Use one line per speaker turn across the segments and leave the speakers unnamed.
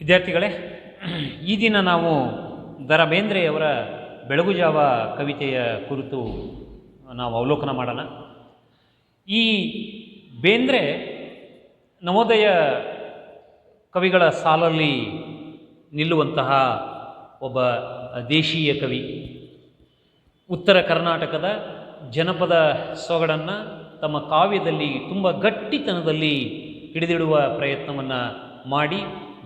ವಿದ್ಯಾರ್ಥಿಗಳೇ, ಈ ದಿನ ನಾವು ದರ ಬೇಂದ್ರೆಯವರ ಬೆಳಗುಜಾವ ಕವಿತೆಯ ಕುರಿತು ನಾವು ಅವಲೋಕನ ಮಾಡೋಣ. ಈ ಬೇಂದ್ರೆ ನವೋದಯ ಕವಿಗಳ ಸಾಲಲ್ಲಿ ನಿಲ್ಲುವಂತಹ ಒಬ್ಬ ದೇಶೀಯ ಕವಿ. ಉತ್ತರ ಕರ್ನಾಟಕದ ಜನಪದ ಸೊಗಡನ್ನು ತಮ್ಮ ಕಾವ್ಯದಲ್ಲಿ ತುಂಬ ಗಟ್ಟಿತನದಲ್ಲಿ ಹಿಡಿದಿಡುವ ಪ್ರಯತ್ನವನ್ನು ಮಾಡಿ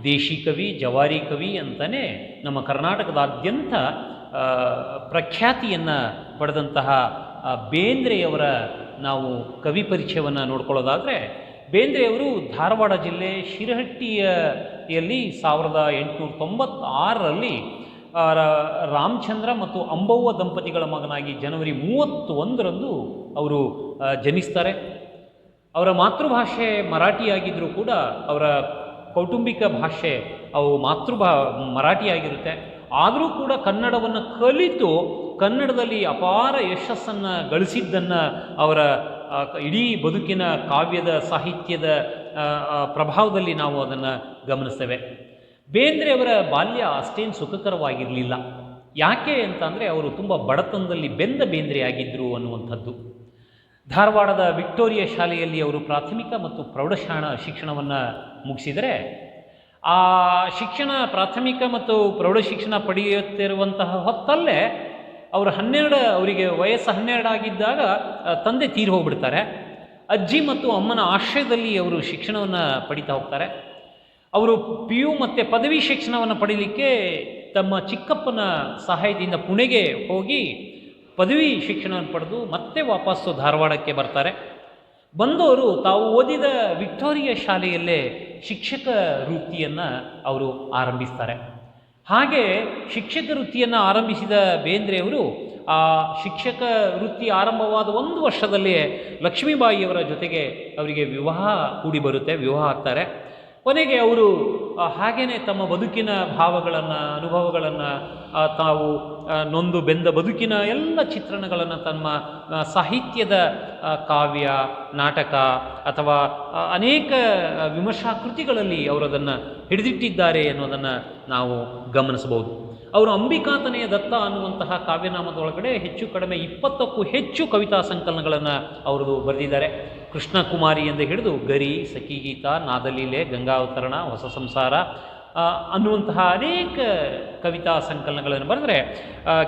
ದೇಶಿ ಕವಿ, ಜವಾರಿ ಕವಿ ಅಂತಲೇ ನಮ್ಮ ಕರ್ನಾಟಕದಾದ್ಯಂತ ಪ್ರಖ್ಯಾತಿಯನ್ನು ಪಡೆದಂತಹ ಬೇಂದ್ರೆಯವರ ನಾವು ಕವಿ ಪರಿಚಯವನ್ನು ನೋಡ್ಕೊಳ್ಳೋದಾದರೆ, ಬೇಂದ್ರೆಯವರು ಧಾರವಾಡ ಜಿಲ್ಲೆ ಶಿರಹಟ್ಟಿಯಲ್ಲಿ ಸಾವಿರದ ಎಂಟುನೂರ ತೊಂಬತ್ತಾರರಲ್ಲಿ ರಾಮಚಂದ್ರ ಮತ್ತು ಅಂಬವ್ವ ದಂಪತಿಗಳ ಮಗನಾಗಿ ಜನವರಿ ಮೂವತ್ತು ಒಂದರಂದು ಅವರು ಜನಿಸ್ತಾರೆ. ಅವರ ಮಾತೃಭಾಷೆ ಮರಾಠಿಯಾಗಿದ್ದರೂ ಕೂಡ ಅವರ ಕೌಟುಂಬಿಕ ಭಾಷೆ ಅವು ಮಾತೃಭಾ, ಮರಾಠಿಯಾಗಿರುತ್ತೆ. ಆದರೂ ಕೂಡ ಕನ್ನಡವನ್ನು ಕಲಿತು ಕನ್ನಡದಲ್ಲಿ ಅಪಾರ ಯಶಸ್ಸನ್ನು ಗಳಿಸಿದ್ದನ್ನು ಅವರ ಇಡೀ ಬದುಕಿನ ಕಾವ್ಯದ ಸಾಹಿತ್ಯದ ಪ್ರಭಾವದಲ್ಲಿ ನಾವು ಅದನ್ನು ಗಮನಿಸ್ತೇವೆ. ಬೇಂದ್ರೆಯವರ ಬಾಲ್ಯ ಅಷ್ಟೇನು ಸುಖಕರವಾಗಿರಲಿಲ್ಲ. ಯಾಕೆ ಅಂತಂದರೆ ಅವರು ತುಂಬ ಬಡತನದಲ್ಲಿ ಬೆಂದ ಬೇಂದ್ರೆಯಾಗಿದ್ದರು ಅನ್ನುವಂಥದ್ದು. ಧಾರವಾಡದ ವಿಕ್ಟೋರಿಯಾ ಶಾಲೆಯಲ್ಲಿ ಅವರು ಪ್ರಾಥಮಿಕ ಮತ್ತು ಪ್ರೌಢಶಾಲಾ ಶಿಕ್ಷಣವನ್ನು ಮುಗಿಸಿದರೆ, ಆ ಶಿಕ್ಷಣ ಪ್ರಾಥಮಿಕ ಮತ್ತು ಪ್ರೌಢ ಶಿಕ್ಷಣ ಪಡೆಯುತ್ತಿರುವಂತಹ ಹೊತ್ತಲ್ಲೇ ಅವರು ಹನ್ನೆರಡು, ಅವರಿಗೆ ವಯಸ್ಸು ಹನ್ನೆರಡು ಆಗಿದ್ದಾಗ ತಂದೆ ತೀರಿ ಹೋಗ್ಬಿಡ್ತಾರೆ. ಅಜ್ಜಿ ಮತ್ತು ಅಮ್ಮನ ಆಶ್ರಯದಲ್ಲಿ ಅವರು ಶಿಕ್ಷಣವನ್ನು ಪಡಿತಾ ಹೋಗ್ತಾರೆ. ಅವರು ಪಿ ಯು ಮತ್ತು ಪದವಿ ಶಿಕ್ಷಣವನ್ನು ಪಡೀಲಿಕ್ಕೆ ತಮ್ಮ ಚಿಕ್ಕಪ್ಪನ ಸಹಾಯದಿಂದ ಪುಣೆಗೆ ಹೋಗಿ ಪದವಿ ಶಿಕ್ಷಣವನ್ನು ಪಡೆದು ಮತ್ತೆ ವಾಪಸ್ಸು ಧಾರವಾಡಕ್ಕೆ ಬರ್ತಾರೆ. ಬಂದವರು ತಾವು ಓದಿದ ವಿಕ್ಟೋರಿಯಾ ಶಾಲೆಯಲ್ಲೇ ಶಿಕ್ಷಕ ವೃತ್ತಿಯನ್ನು ಅವರು ಆರಂಭಿಸ್ತಾರೆ. ಹಾಗೆ ಶಿಕ್ಷಕ ವೃತ್ತಿಯನ್ನು ಆರಂಭಿಸಿದ ಬೇಂದ್ರೆಯವರು ಆ ಶಿಕ್ಷಕ ವೃತ್ತಿ ಆರಂಭವಾದ ಒಂದು ವರ್ಷದಲ್ಲಿಯೇ ಲಕ್ಷ್ಮೀಬಾಯಿಯವರ ಜೊತೆಗೆ ಅವರಿಗೆ ವಿವಾಹ ಕೂಡಿ ಬರುತ್ತೆ, ವಿವಾಹ ಆಗ್ತಾರೆ. ಕೊನೆಗೆ ಅವರು ಹಾಗೆಯೇ ತಮ್ಮ ಬದುಕಿನ ಭಾವಗಳನ್ನು, ಅನುಭವಗಳನ್ನು ತಾವು ನೊಂದು ಬೆಂದ ಬದುಕಿನ ಎಲ್ಲ ಚಿತ್ರಣಗಳನ್ನು ತಮ್ಮ ಸಾಹಿತ್ಯದ ಕಾವ್ಯ, ನಾಟಕ ಅಥವಾ ಅನೇಕ ವಿಮರ್ಶಾ ಕೃತಿಗಳಲ್ಲಿ ಅವರು ಅದನ್ನು ಹಿಡಿದಿಟ್ಟಿದ್ದಾರೆ ಅನ್ನೋದನ್ನು ನಾವು ಗಮನಿಸಬಹುದು. ಅವರು ಅಂಬಿಕಾತನೆಯ ದತ್ತ ಅನ್ನುವಂತಹ ಕಾವ್ಯನಾಮದೊಳಗಡೆ ಹೆಚ್ಚು ಕಡಿಮೆ ಇಪ್ಪತ್ತಕ್ಕೂ ಹೆಚ್ಚು ಕವಿತಾ ಸಂಕಲನಗಳನ್ನು ಅವರು ಬರೆದಿದ್ದಾರೆ. ಕೃಷ್ಣ ಕುಮಾರಿ ಎಂದು ಹಿಡಿದು ಗರಿ, ಸಖಿಗೀತ, ನಾದಲೀಲೆ, ಗಂಗಾವತರಣ, ಹೊಸ ಸಂಸಾರ ಅನ್ನುವಂತಹ ಅನೇಕ ಕವಿತಾ ಸಂಕಲನಗಳನ್ನು ಬರೆದರೆ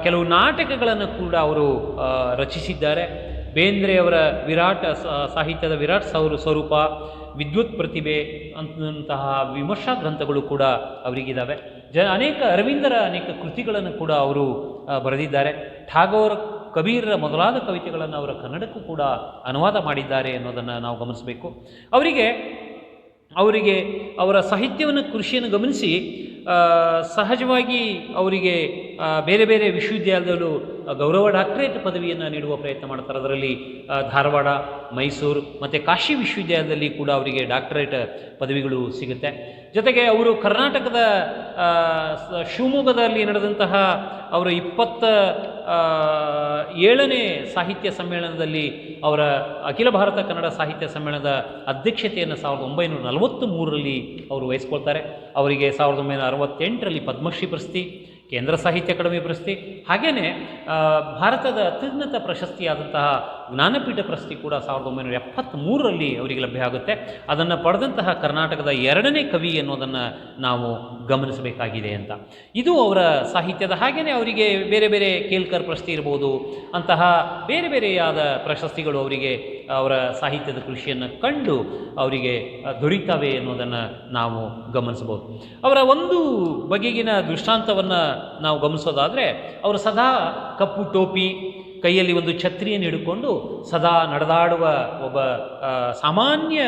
ಕೆಲವು ನಾಟಕಗಳನ್ನು ಕೂಡ ಅವರು ರಚಿಸಿದ್ದಾರೆ. ಬೇಂದ್ರೆಯವರ ವಿರಾಟ ಸಾಹಿತ್ಯದ ವಿರಾಟ್ ಸೌರು, ಸ್ವರೂಪ, ವಿದ್ಯುತ್ ಪ್ರತಿಭೆ ಅಂತಹ ವಿಮರ್ಶಾ ಗ್ರಂಥಗಳು ಕೂಡ ಅವರಿಗಿದ್ದಾವೆ ಜ ಅನೇಕ ಅರವಿಂದರ ಅನೇಕ ಕೃತಿಗಳನ್ನು ಕೂಡ ಅವರು ಬರೆದಿದ್ದಾರೆ. ಠಾಗೋರ್ ಕಬೀರರ ಮೊದಲಾದ ಕವಿತೆಗಳನ್ನು ಅವರ ಕನ್ನಡಕ್ಕೂ ಕೂಡ ಅನುವಾದ ಮಾಡಿದ್ದಾರೆ ಅನ್ನೋದನ್ನು ನಾವು ಗಮನಿಸಬೇಕು. ಅವರಿಗೆ ಅವರಿಗೆ ಅವರ ಸಾಹಿತ್ಯವನ್ನು, ಕೃಷಿಯನ್ನು ಗಮನಿಸಿ ಸಹಜವಾಗಿ ಅವರಿಗೆ ಬೇರೆ ಬೇರೆ ವಿಶ್ವವಿದ್ಯಾಲಯದಲ್ಲೂ ಗೌರವ ಡಾಕ್ಟರೇಟ್ ಪದವಿಯನ್ನು ನೀಡುವ ಪ್ರಯತ್ನ ಮಾಡ್ತಾರೆ. ಅದರಲ್ಲಿ ಧಾರವಾಡ, ಮೈಸೂರು ಮತ್ತು ಕಾಶಿ ವಿಶ್ವವಿದ್ಯಾಲಯದಲ್ಲಿ ಕೂಡ ಅವರಿಗೆ ಡಾಕ್ಟರೇಟ್ ಪದವಿಗಳು ಸಿಗುತ್ತೆ. ಜೊತೆಗೆ ಅವರು ಕರ್ನಾಟಕದ ಶಿವಮೊಗ್ಗದಲ್ಲಿ ನಡೆದಂತಹ ಅವರ ಇಪ್ಪತ್ತ ಏಳನೇ ಸಾಹಿತ್ಯ ಸಮ್ಮೇಳನದಲ್ಲಿ ಅವರ ಅಖಿಲ ಭಾರತ ಕನ್ನಡ ಸಾಹಿತ್ಯ ಸಮ್ಮೇಳನದ ಅಧ್ಯಕ್ಷತೆಯನ್ನು ಸಾವಿರದ ಒಂಬೈನೂರ ನಲವತ್ತು ಮೂರರಲ್ಲಿ ಅವರು ವಹಿಸ್ಕೊಳ್ತಾರೆ. ಅವರಿಗೆ ಸಾವಿರದ ಒಂಬೈನೂರ ಅರವತ್ತೆಂಟರಲ್ಲಿ ಪದ್ಮಶ್ರೀ ಪ್ರಶಸ್ತಿ ಕೇಂದ್ರ ಸಾಹಿತ್ಯ ಅಕಾಡೆಮಿ ಪ್ರಶಸ್ತಿ ಹಾಗೆಯೇ ಭಾರತದ ಅತ್ಯುನ್ನತ ಪ್ರಶಸ್ತಿಯಾದಂತಹ ಜ್ಞಾನಪೀಠ ಪ್ರಶಸ್ತಿ ಕೂಡ ಸಾವಿರದ ಒಂಬೈನೂರ ಎಪ್ಪತ್ತ್ಮೂರರಲ್ಲಿ ಅವರಿಗೆ ಲಭ್ಯ ಆಗುತ್ತೆ. ಅದನ್ನು ಪಡೆದಂತಹ ಕರ್ನಾಟಕದ ಎರಡನೇ ಕವಿ ಅನ್ನೋದನ್ನು ನಾವು ಗಮನಿಸಬೇಕಾಗಿದೆ ಅಂತ. ಇದು ಅವರ ಸಾಹಿತ್ಯದ ಹಾಗೆಯೇ ಅವರಿಗೆ ಬೇರೆ ಬೇರೆ ಕೇಲ್ಕರ್ ಪ್ರಶಸ್ತಿ ಇರ್ಬೋದು, ಅಂತಹ ಬೇರೆ ಬೇರೆಯಾದ ಪ್ರಶಸ್ತಿಗಳು ಅವರಿಗೆ ಅವರ ಸಾಹಿತ್ಯದ ಕೃಷಿಯನ್ನು ಕಂಡು ಅವರಿಗೆ ದೊರೀತಾವೆ ಅನ್ನೋದನ್ನು ನಾವು ಗಮನಿಸಬಹುದು. ಅವರ ಒಂದು ಬಗೆಗಿನ ದೃಷ್ಟಾಂತವನ್ನು ನಾವು ಗಮನಿಸೋದಾದರೆ, ಅವರು ಸದಾ ಕಪ್ಪು ಟೋಪಿ, ಕೈಯಲ್ಲಿ ಒಂದು ಛತ್ರಿಯನ್ನು ಹಿಡ್ಕೊಂಡು ಸದಾ ನಡೆದಾಡುವ ಒಬ್ಬ ಸಾಮಾನ್ಯ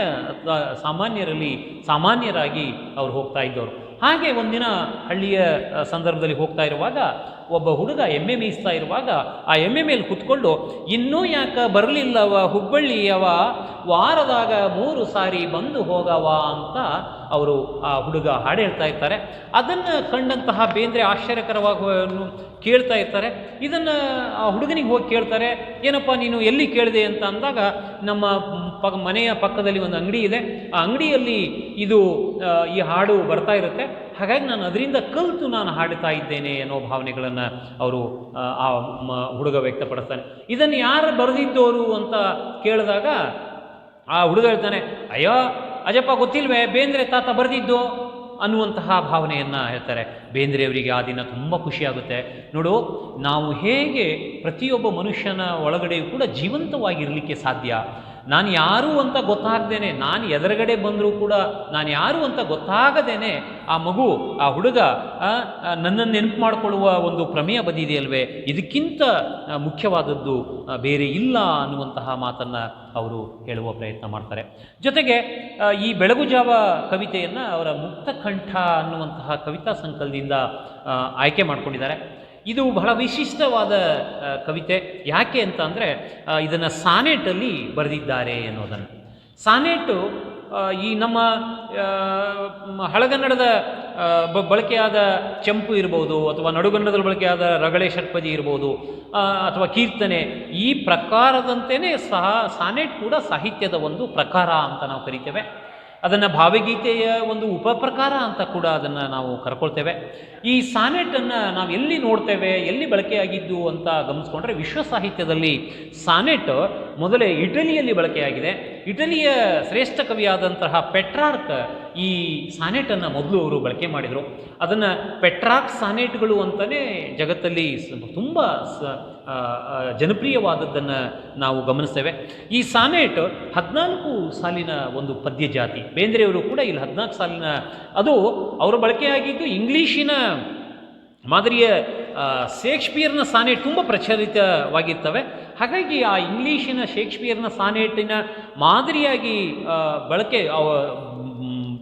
ಸಾಮಾನ್ಯರಲ್ಲಿ ಸಾಮಾನ್ಯರಾಗಿ ಅವರು ಹೋಗ್ತಾ ಇದ್ದವರು. ಹಾಗೆ ಒಂದಿನ ಹಳ್ಳಿಯ ಸಂದರ್ಭದಲ್ಲಿ ಹೋಗ್ತಾ ಇರುವಾಗ ಒಬ್ಬ ಹುಡುಗ ಎಮ್ಮೆ ಮೇಯಿಸ್ತಾ ಇರುವಾಗ ಆ ಎಮ್ಮೆ ಮೇಲೆ ಕುತ್ಕೊಂಡು, ಇನ್ನೂ ಯಾಕ ಬರಲಿಲ್ಲವ ಹುಬ್ಬಳ್ಳಿಯವ ವಾರದಾಗ ಮೂರು ಸಾರಿ ಬಂದು ಹೋಗವ ಅಂತ ಅವರು ಆ ಹುಡುಗ ಹಾಡು ಹೇಳ್ತಾ ಇರ್ತಾರೆ. ಅದನ್ನು ಕಂಡಂತಹ ಬೇಂದ್ರೆ ಆಶ್ಚರ್ಯಕರವಾಗಿ ಕೇಳ್ತಾ ಇರ್ತಾರೆ. ಇದನ್ನು ಆ ಹುಡುಗನಿಗೆ ಹೋಗಿ ಕೇಳ್ತಾರೆ, ಏನಪ್ಪ ನೀನು ಎಲ್ಲಿ ಕೇಳಿದೆ? ಅಂತ ಅಂದಾಗ, ನಮ್ಮ ಪ ಮನೆಯ ಪಕ್ಕದಲ್ಲಿ ಒಂದು ಅಂಗಡಿ ಇದೆ. ಆ ಅಂಗಡಿಯಲ್ಲಿ ಇದು ಈ ಹಾಡು ಬರ್ತಾ ಇರುತ್ತೆ. ಹಾಗಾಗಿ ನಾನು ಅದರಿಂದ ಕಲಿತು ನಾನು ಹಾಡುತ್ತಾ ಇದ್ದೇನೆ ಅನ್ನೋ ಭಾವನೆಗಳನ್ನು ಅವರು ಆ, ಹುಡುಗ ವ್ಯಕ್ತಪಡಿಸ್ತಾನೆ. ಇದನ್ನು ಯಾರು ಬರೆದಿದ್ದವರು ಅಂತ ಕೇಳಿದಾಗ ಆ ಹುಡುಗ ಹೇಳ್ತಾನೆ ಅಯ್ಯೋ ಅಜಪ್ಪ ಗೊತ್ತಿಲ್ವೇ ಬೇಂದ್ರೆ ತಾತ ಬರೆದಿದ್ದು? ಅನ್ನುವಂತಹ ಭಾವನೆಯನ್ನು ಹೇಳ್ತಾರೆ. ಬೇಂದ್ರೆಯವರಿಗೆ ಆ ದಿನ ತುಂಬ ಖುಷಿಯಾಗುತ್ತೆ ನೋಡು ನಾವು ಹೇಗೆ ಪ್ರತಿಯೊಬ್ಬ ಮನುಷ್ಯನ ಒಳಗಡೆಯೂ ಕೂಡ ಜೀವಂತವಾಗಿರಲಿಕ್ಕೆ ಸಾಧ್ಯ? ನಾನು ಯಾರು ಅಂತ ಗೊತ್ತಾಗ್ದೇನೆ, ನಾನು ಎದುರುಗಡೆ ಬಂದರೂ ಕೂಡ ನಾನು ಯಾರು ಅಂತ ಗೊತ್ತಾಗದೇನೆ ಆ ಮಗು, ಆ ಹುಡುಗ ನನ್ನನ್ನು ನೆನಪು ಮಾಡಿಕೊಳ್ಳುವ ಒಂದು ಪ್ರಮೇಯ ಬಂದಿದೆಯಲ್ವೇ? ಇದಕ್ಕಿಂತ ಮುಖ್ಯವಾದದ್ದು ಬೇರೆ ಇಲ್ಲ ಅನ್ನುವಂತಹ ಮಾತನ್ನು ಅವರು ಹೇಳುವ ಪ್ರಯತ್ನ ಮಾಡ್ತಾರೆ. ಜೊತೆಗೆ ಈ ಈ ಬೆಳಗುಜಾವ ಕವಿತೆಯನ್ನು ಅವರ ಮುಕ್ತಕಂಠ ಅನ್ನುವಂತಹ ಕವಿತಾ ಸಂಕಲನದಿಂದ ಆಯ್ಕೆ ಮಾಡಿಕೊಂಡಿದ್ದಾರೆ. ಇದು ಬಹಳ ವಿಶಿಷ್ಟವಾದ ಕವಿತೆ. ಯಾಕೆ ಅಂತ ಅಂದರೆ ಇದನ್ನು ಸಾನೆಟಲ್ಲಿ ಬರೆದಿದ್ದಾರೆ ಅನ್ನೋದನ್ನು. ಸಾನೆಟು ಈ ನಮ್ಮ ಹಳಗನ್ನಡದ ಬಳಕೆಯಾದ ಚಂಪು ಇರ್ಬೋದು, ಅಥವಾ ನಡುಗನ್ನಡದಲ್ಲಿ ಬಳಕೆಯಾದ ರಗಳೆ ಷಟ್ಪದಿ ಇರ್ಬೋದು ಅಥವಾ ಕೀರ್ತನೆ, ಈ ಪ್ರಕಾರದಂತೆಯೇ ಸಹ ಸಾನೆಟ್ ಕೂಡ ಸಾಹಿತ್ಯದ ಒಂದು ಪ್ರಕಾರ ಅಂತ ನಾವು ಕರಿತೇವೆ. ಅದನ್ನು ಭಾವಗೀತೆಯ ಒಂದು ಉಪಪ್ರಕಾರ ಅಂತ ಕೂಡ ಅದನ್ನು ನಾವು ಕರ್ಕೊಳ್ತೇವೆ. ಈ ಸಾನೆಟನ್ನು ನಾವು ಎಲ್ಲಿ ನೋಡ್ತೇವೆ, ಎಲ್ಲಿ ಬಳಕೆಯಾಗಿದ್ದು ಅಂತ ಗಮನಿಸ್ಕೊಂಡ್ರೆ ವಿಶ್ವ ಸಾಹಿತ್ಯದಲ್ಲಿ ಸಾನೆಟ್ ಮೊದಲೇ ಇಟಲಿಯಲ್ಲಿ ಬಳಕೆಯಾಗಿದೆ. ಇಟಲಿಯ ಶ್ರೇಷ್ಠ ಕವಿಯಾದಂತಹ ಪೆಟ್ರಾರ್ಕ್ ಈ ಸಾನೆಟನ್ನು ಮೊದಲು ಅವರು ಬಳಕೆ ಮಾಡಿದರು. ಅದನ್ನು ಪೆಟ್ರಾರ್ಕ್ ಸಾನೆಟ್ಗಳು ಅಂತಲೇ ಜಗತ್ತಲ್ಲಿ ತುಂಬ ಸ ಜನಪ್ರಿಯವಾದದ್ದನ್ನು ನಾವು ಗಮನಿಸ್ತೇವೆ. ಈ ಸಾನೆಟ್ ಹದಿನಾಲ್ಕು ಸಾಲಿನ ಒಂದು ಪದ್ಯ ಜಾತಿ ಬೇಂದ್ರೆಯವರು ಕೂಡ ಇಲ್ಲಿ ಹದಿನಾಲ್ಕು ಸಾಲಿನ, ಅದು ಅವರು ಬಳಕೆಯಾಗಿದ್ದು ಇಂಗ್ಲೀಷಿನ ಮಾದರಿಯ ಶೇಕ್ಸ್ಪಿಯರ್ನ ಸಾನೆಟ್ ತುಂಬ ಪ್ರಚಲಿತವಾಗಿರ್ತವೆ. ಹಾಗಾಗಿ ಆ ಇಂಗ್ಲೀಷಿನ ಶೇಕ್ಸ್ಪಿಯರ್ನ ಸಾನೆಟಿನ ಮಾದರಿಯಾಗಿ ಬಳಕೆ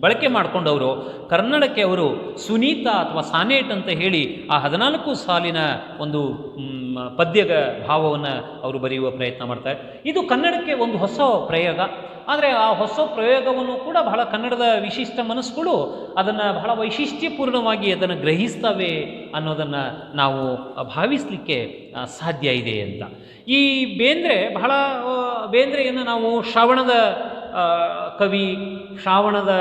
ಬಳಕೆ ಮಾಡಿಕೊಂಡವರು. ಕನ್ನಡಕ್ಕೆ ಅವರು ಸುನೀತ ಅಥವಾ ಸಾನೇಟ್ ಅಂತ ಹೇಳಿ ಆ ಹದಿನಾಲ್ಕು ಸಾಲಿನ ಒಂದು ಪದ್ಯದ ಭಾವವನ್ನು ಅವರು ಬರೆಯುವ ಪ್ರಯತ್ನ ಮಾಡ್ತಾರೆ. ಇದು ಕನ್ನಡಕ್ಕೆ ಒಂದು ಹೊಸ ಪ್ರಯೋಗ. ಆದರೆ ಆ ಹೊಸ ಪ್ರಯೋಗವನ್ನು ಕೂಡ ಬಹಳ ಕನ್ನಡದ ವಿಶಿಷ್ಟ ಮನಸ್ಸುಗಳು ಅದನ್ನು ಬಹಳ ವೈಶಿಷ್ಟ್ಯಪೂರ್ಣವಾಗಿ ಅದನ್ನು ಗ್ರಹಿಸ್ತವೆ ಅನ್ನೋದನ್ನು ನಾವು ಭಾವಿಸಲಿಕ್ಕೆ ಸಾಧ್ಯ ಇದೆ ಅಂತ. ಈ ಬೇಂದ್ರೆ ಬಹಳ ಬೇಂದ್ರೆಯನ್ನು ನಾವು ಶ್ರಾವಣದ ಕವಿ, ಶ್ರಾವಣದ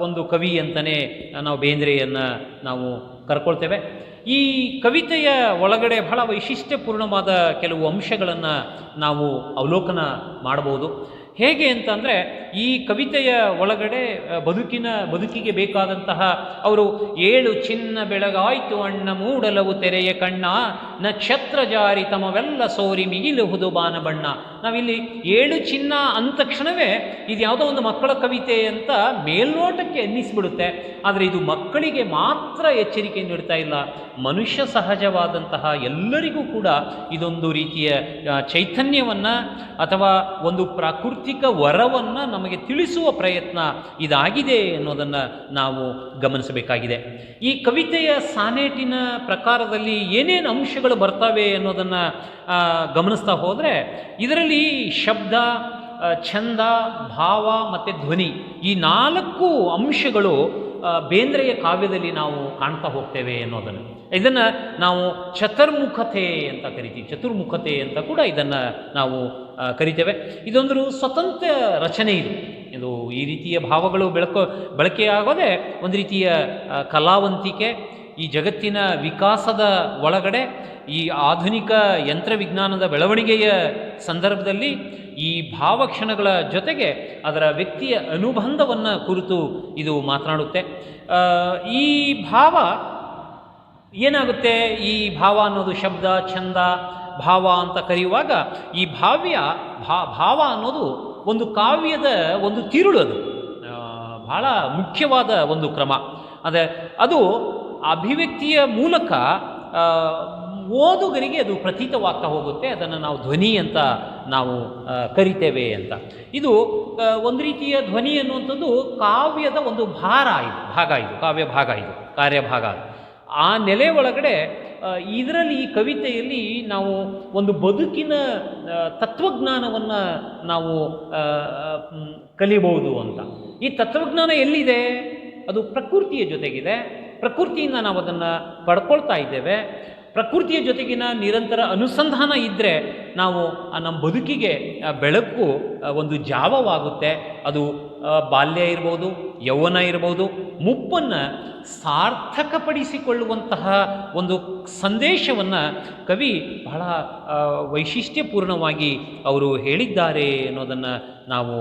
ಒಂದು ಕವಿ ಅಂತಲೇ ನಾವು ಬೇಂದ್ರೆಯನ್ನು ನಾವು ಕರ್ಕೊಳ್ತೇವೆ. ಈ ಕವಿತೆಯ ಒಳಗಡೆ ಬಹಳ ವೈಶಿಷ್ಟ್ಯಪೂರ್ಣವಾದ ಕೆಲವು ಅಂಶಗಳನ್ನು ನಾವು ಅವಲೋಕನ ಮಾಡಬಹುದು ಹೇಗೆ ಅಂತಂದರೆ ಈ ಕವಿತೆಯ ಒಳಗಡೆ ಬದುಕಿನ, ಬದುಕಿಗೆ ಬೇಕಾದಂತಹ ಅವರು ಏಳು ಚಿನ್ನ ಬೆಳಗಾಯಿತು ಅಣ್ಣ ಮೂಡಲವು ತೆರೆಯ ಕಣ್ಣ, ನಕ್ಷತ್ರ ಜಾರಿ ತಮವೆಲ್ಲ ಸೋರಿ ಮಿಗಿಲುಹುದು ಬಾನ ಬಣ್ಣ ನಾವಿಲ್ಲಿ ಏಳು ಚಿನ್ನ ಅಂದ ತಕ್ಷಣವೇ ಇದು ಯಾವುದೋ ಒಂದು ಮಕ್ಕಳ ಕವಿತೆ ಅಂತ ಮೇಲ್ನೋಟಕ್ಕೆ ಅನ್ನಿಸ್ಬಿಡುತ್ತೆ ಆದರೆ ಇದು ಮಕ್ಕಳಿಗೆ ಮಾತ್ರ ಎಚ್ಚರಿಕೆ ನೀಡ್ತಾ ಇಲ್ಲ. ಮನುಷ್ಯ ಸಹಜವಾದಂತಹ ಎಲ್ಲರಿಗೂ ಕೂಡ ಇದೊಂದು ರೀತಿಯ ಚೈತನ್ಯವನ್ನು ಅಥವಾ ಒಂದು ಪ್ರಾಕೃತಿಕ ವರವನ್ನು ನಮಗೆ ತಿಳಿಸುವ ಪ್ರಯತ್ನ ಇದಾಗಿದೆ ಅನ್ನೋದನ್ನು ನಾವು ಗಮನಿಸಬೇಕಾಗಿದೆ. ಈ ಕವಿತೆಯ ಸಾನೇಟಿನ ಪ್ರಕಾರದಲ್ಲಿ ಏನೇನು ಅಂಶಗಳು ಬರ್ತವೆ ಅನ್ನೋದನ್ನು ಗಮನಿಸ್ತಾ ಹೋದರೆ ಇದರಲ್ಲಿ ಶಬ್ದ ಆ, ಛಂದ ಭಾವ ಮತ್ತು ಧ್ವನಿ ಈ ನಾಲ್ಕು ಅಂಶಗಳು ಬೇಂದ್ರೆಯ ಕಾವ್ಯದಲ್ಲಿ ನಾವು ಕಾಣ್ತಾ ಹೋಗ್ತೇವೆ ಅನ್ನೋದನ್ನು. ಇದನ್ನು ನಾವು ಚತುರ್ಮುಖತೆ ಅಂತ ಕರಿತೀವಿ. ಚತುರ್ಮುಖತೆ ಅಂತ ಕೂಡ ಇದನ್ನು ನಾವು ಕರಿತೇವೆ. ಇದೊಂದು ಸ್ವತಂತ್ರ ರಚನೆ ಇದು. ಇದು ಈ ರೀತಿಯ ಭಾವಗಳು ಬೆಳಕು ಬಳಕೆಯಾಗೋದೇ ಒಂದು ರೀತಿಯ ಕಲಾವಂತಿಕೆ ಈ ಜಗತ್ತಿನ ವಿಕಾಸದ ಒಳಗಡೆ ಈ ಆಧುನಿಕ ಯಂತ್ರವಿಜ್ಞಾನದ ಬೆಳವಣಿಗೆಯ ಸಂದರ್ಭದಲ್ಲಿ ಈ ಭಾವಕ್ಷಣಗಳ ಜೊತೆಗೆ ಅದರ ವ್ಯಕ್ತಿಯ ಅನುಬಂಧವನ್ನು ಕುರಿತು ಇದು ಮಾತನಾಡುತ್ತೆ. ಈ ಭಾವ ಏನಾಗುತ್ತೆ? ಈ ಭಾವ ಅನ್ನೋದು ಶಬ್ದ, ಛಂದ, ಭಾವ ಅಂತ ಕರೆಯುವಾಗ ಈ ಭಾವ್ಯ ಭಾವ ಅನ್ನೋದು ಒಂದು ಕಾವ್ಯದ ಒಂದು ತಿರುಳು ಅದು. ಬಹಳ ಮುಖ್ಯವಾದ ಒಂದು ಕ್ರಮ. ಅದೇ, ಅದು ಅಭಿವ್ಯಕ್ತಿಯ ಮೂಲಕ ಓದುಗರಿಗೆ ಅದು ಪ್ರತೀತವಾಗ್ತಾ ಹೋಗುತ್ತೆ, ಅದನ್ನು ನಾವು ಧ್ವನಿ ಅಂತ ನಾವು ಕರಿತೇವೆ ಅಂತ. ಇದು ಒಂದು ರೀತಿಯ ಧ್ವನಿ ಅನ್ನುವಂಥದ್ದು ಕಾವ್ಯದ ಒಂದು ಭಾರ ಇದು, ಭಾಗ ಇದು, ಕಾವ್ಯ ಭಾಗ ಇದು, ಕಾರ್ಯಭಾಗ ಆ ನೆಲೆ ಒಳಗಡೆ ಇದರಲ್ಲಿ ಈ ಕವಿತೆಯಲ್ಲಿ ನಾವು ಒಂದು ಬದುಕಿನ ತತ್ವಜ್ಞಾನವನ್ನು ನಾವು ಕಲಿಬಹುದು ಅಂತ. ಈ ತತ್ವಜ್ಞಾನ ಎಲ್ಲಿದೆ? ಅದು ಪ್ರಕೃತಿಯ ಜೊತೆಗಿದೆ. ಪ್ರಕೃತಿಯಿಂದ ನಾವು ಅದನ್ನು ಪಡ್ಕೊಳ್ತಾ ಇದ್ದೇವೆ. ಪ್ರಕೃತಿಯ ಜೊತೆಗಿನ ನಿರಂತರ ಅನುಸಂಧಾನ ಇದ್ದರೆ ನಾವು ನಮ್ಮ ಬದುಕಿಗೆ ಬೆಳಕು ಒಂದು ಜಾವವಾಗುತ್ತೆ. ಅದು ಬಾಲ್ಯ ಇರ್ಬೋದು, ಯೌವನ ಇರ್ಬೋದು, ಮುಪ್ಪನ್ನು ಸಾರ್ಥಕಪಡಿಸಿಕೊಳ್ಳುವಂತಹ ಒಂದು ಸಂದೇಶವನ್ನು ಕವಿ ಬಹಳ ವೈಶಿಷ್ಟ್ಯಪೂರ್ಣವಾಗಿ ಅವರು ಹೇಳಿದ್ದಾರೆ ಅನ್ನೋದನ್ನು ನಾವು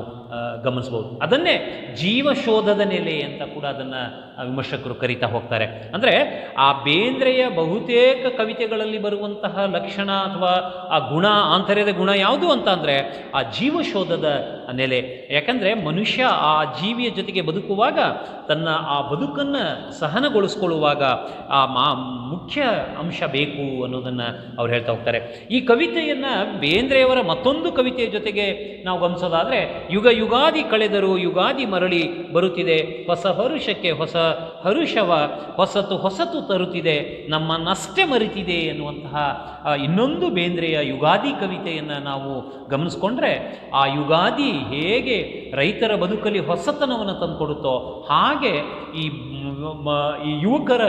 ಗಮನಿಸ್ಬೋದು. ಅದನ್ನೇ ಜೀವಶೋಧದ ನೆಲೆ ಅಂತ ಕೂಡ ಅದನ್ನು ವಿಮರ್ಶಕರು ಕರೀತಾ ಹೋಗ್ತಾರೆ. ಅಂದರೆ, ಆ ಬೇಂದ್ರೆಯ ಬಹುತೇಕ ಕವಿತೆಗಳಲ್ಲಿ ಬರುವಂತಹ ಲಕ್ಷಣ ಅಥವಾ, ಆ ಗುಣ ಆಂತರ್ಯದ ಗುಣ ಯಾವುದು ಅಂತ ಅಂದರೆ ಆ ಜೀವಶೋಧದ ನೆಲೆ. ಯಾಕಂದರೆ ಮನುಷ್ಯ ಆ ಜೀವಿಯ ಜೊತೆಗೆ ಬದುಕುವಾಗ ತನ್ನ ಆ ಬದುಕನ್ನು ಸಹನಗೊಳಿಸ್ಕೊಳ್ಳುವಾಗ ಆ ಮಾ ಮುಖ್ಯ ಅಂಶ ಬೇಕು ಅನ್ನೋದನ್ನು ಅವ್ರು ಹೇಳ್ತಾ ಹೋಗ್ತಾರೆ. ಈ ಕವಿತೆಯನ್ನು ಬೇಂದ್ರೆಯವರ ಮತ್ತೊಂದು ಕವಿತೆಯ ಜೊತೆಗೆ ನಾವು ಗಮನಿಸೋದಾದರೆ, ಯುಗ ಯುಗಾದಿ ಕಳೆದರೂ ಯುಗಾದಿ ಮರಳಿ ಬರುತ್ತಿದೆ, ಹೊಸ ಹರುಷಕ್ಕೆ ಹೊಸ ಹರುಷವ, ಹೊಸತು ಹೊಸತು ತರುತ್ತಿದೆ ನಮ್ಮನ್ನಷ್ಟೇ ಮರಿತಿದೆ ಎನ್ನುವಂತಹ ಇನ್ನೊಂದು ಬೇಂದ್ರೆಯ ಯುಗಾದಿ ಕವಿತೆಯನ್ನು ನಾವು ಗಮನಿಸ್ಕೊಂಡ್ರೆ, ಆ ಯುಗಾದಿ ಹೇಗೆ ರೈತರ ಬದುಕಲ್ಲಿ ಹೊಸತನವನ್ನು ತಂದುಕೊಡುತ್ತೋ ಹಾಗೆ ಈ ಈ ಯುವಕರ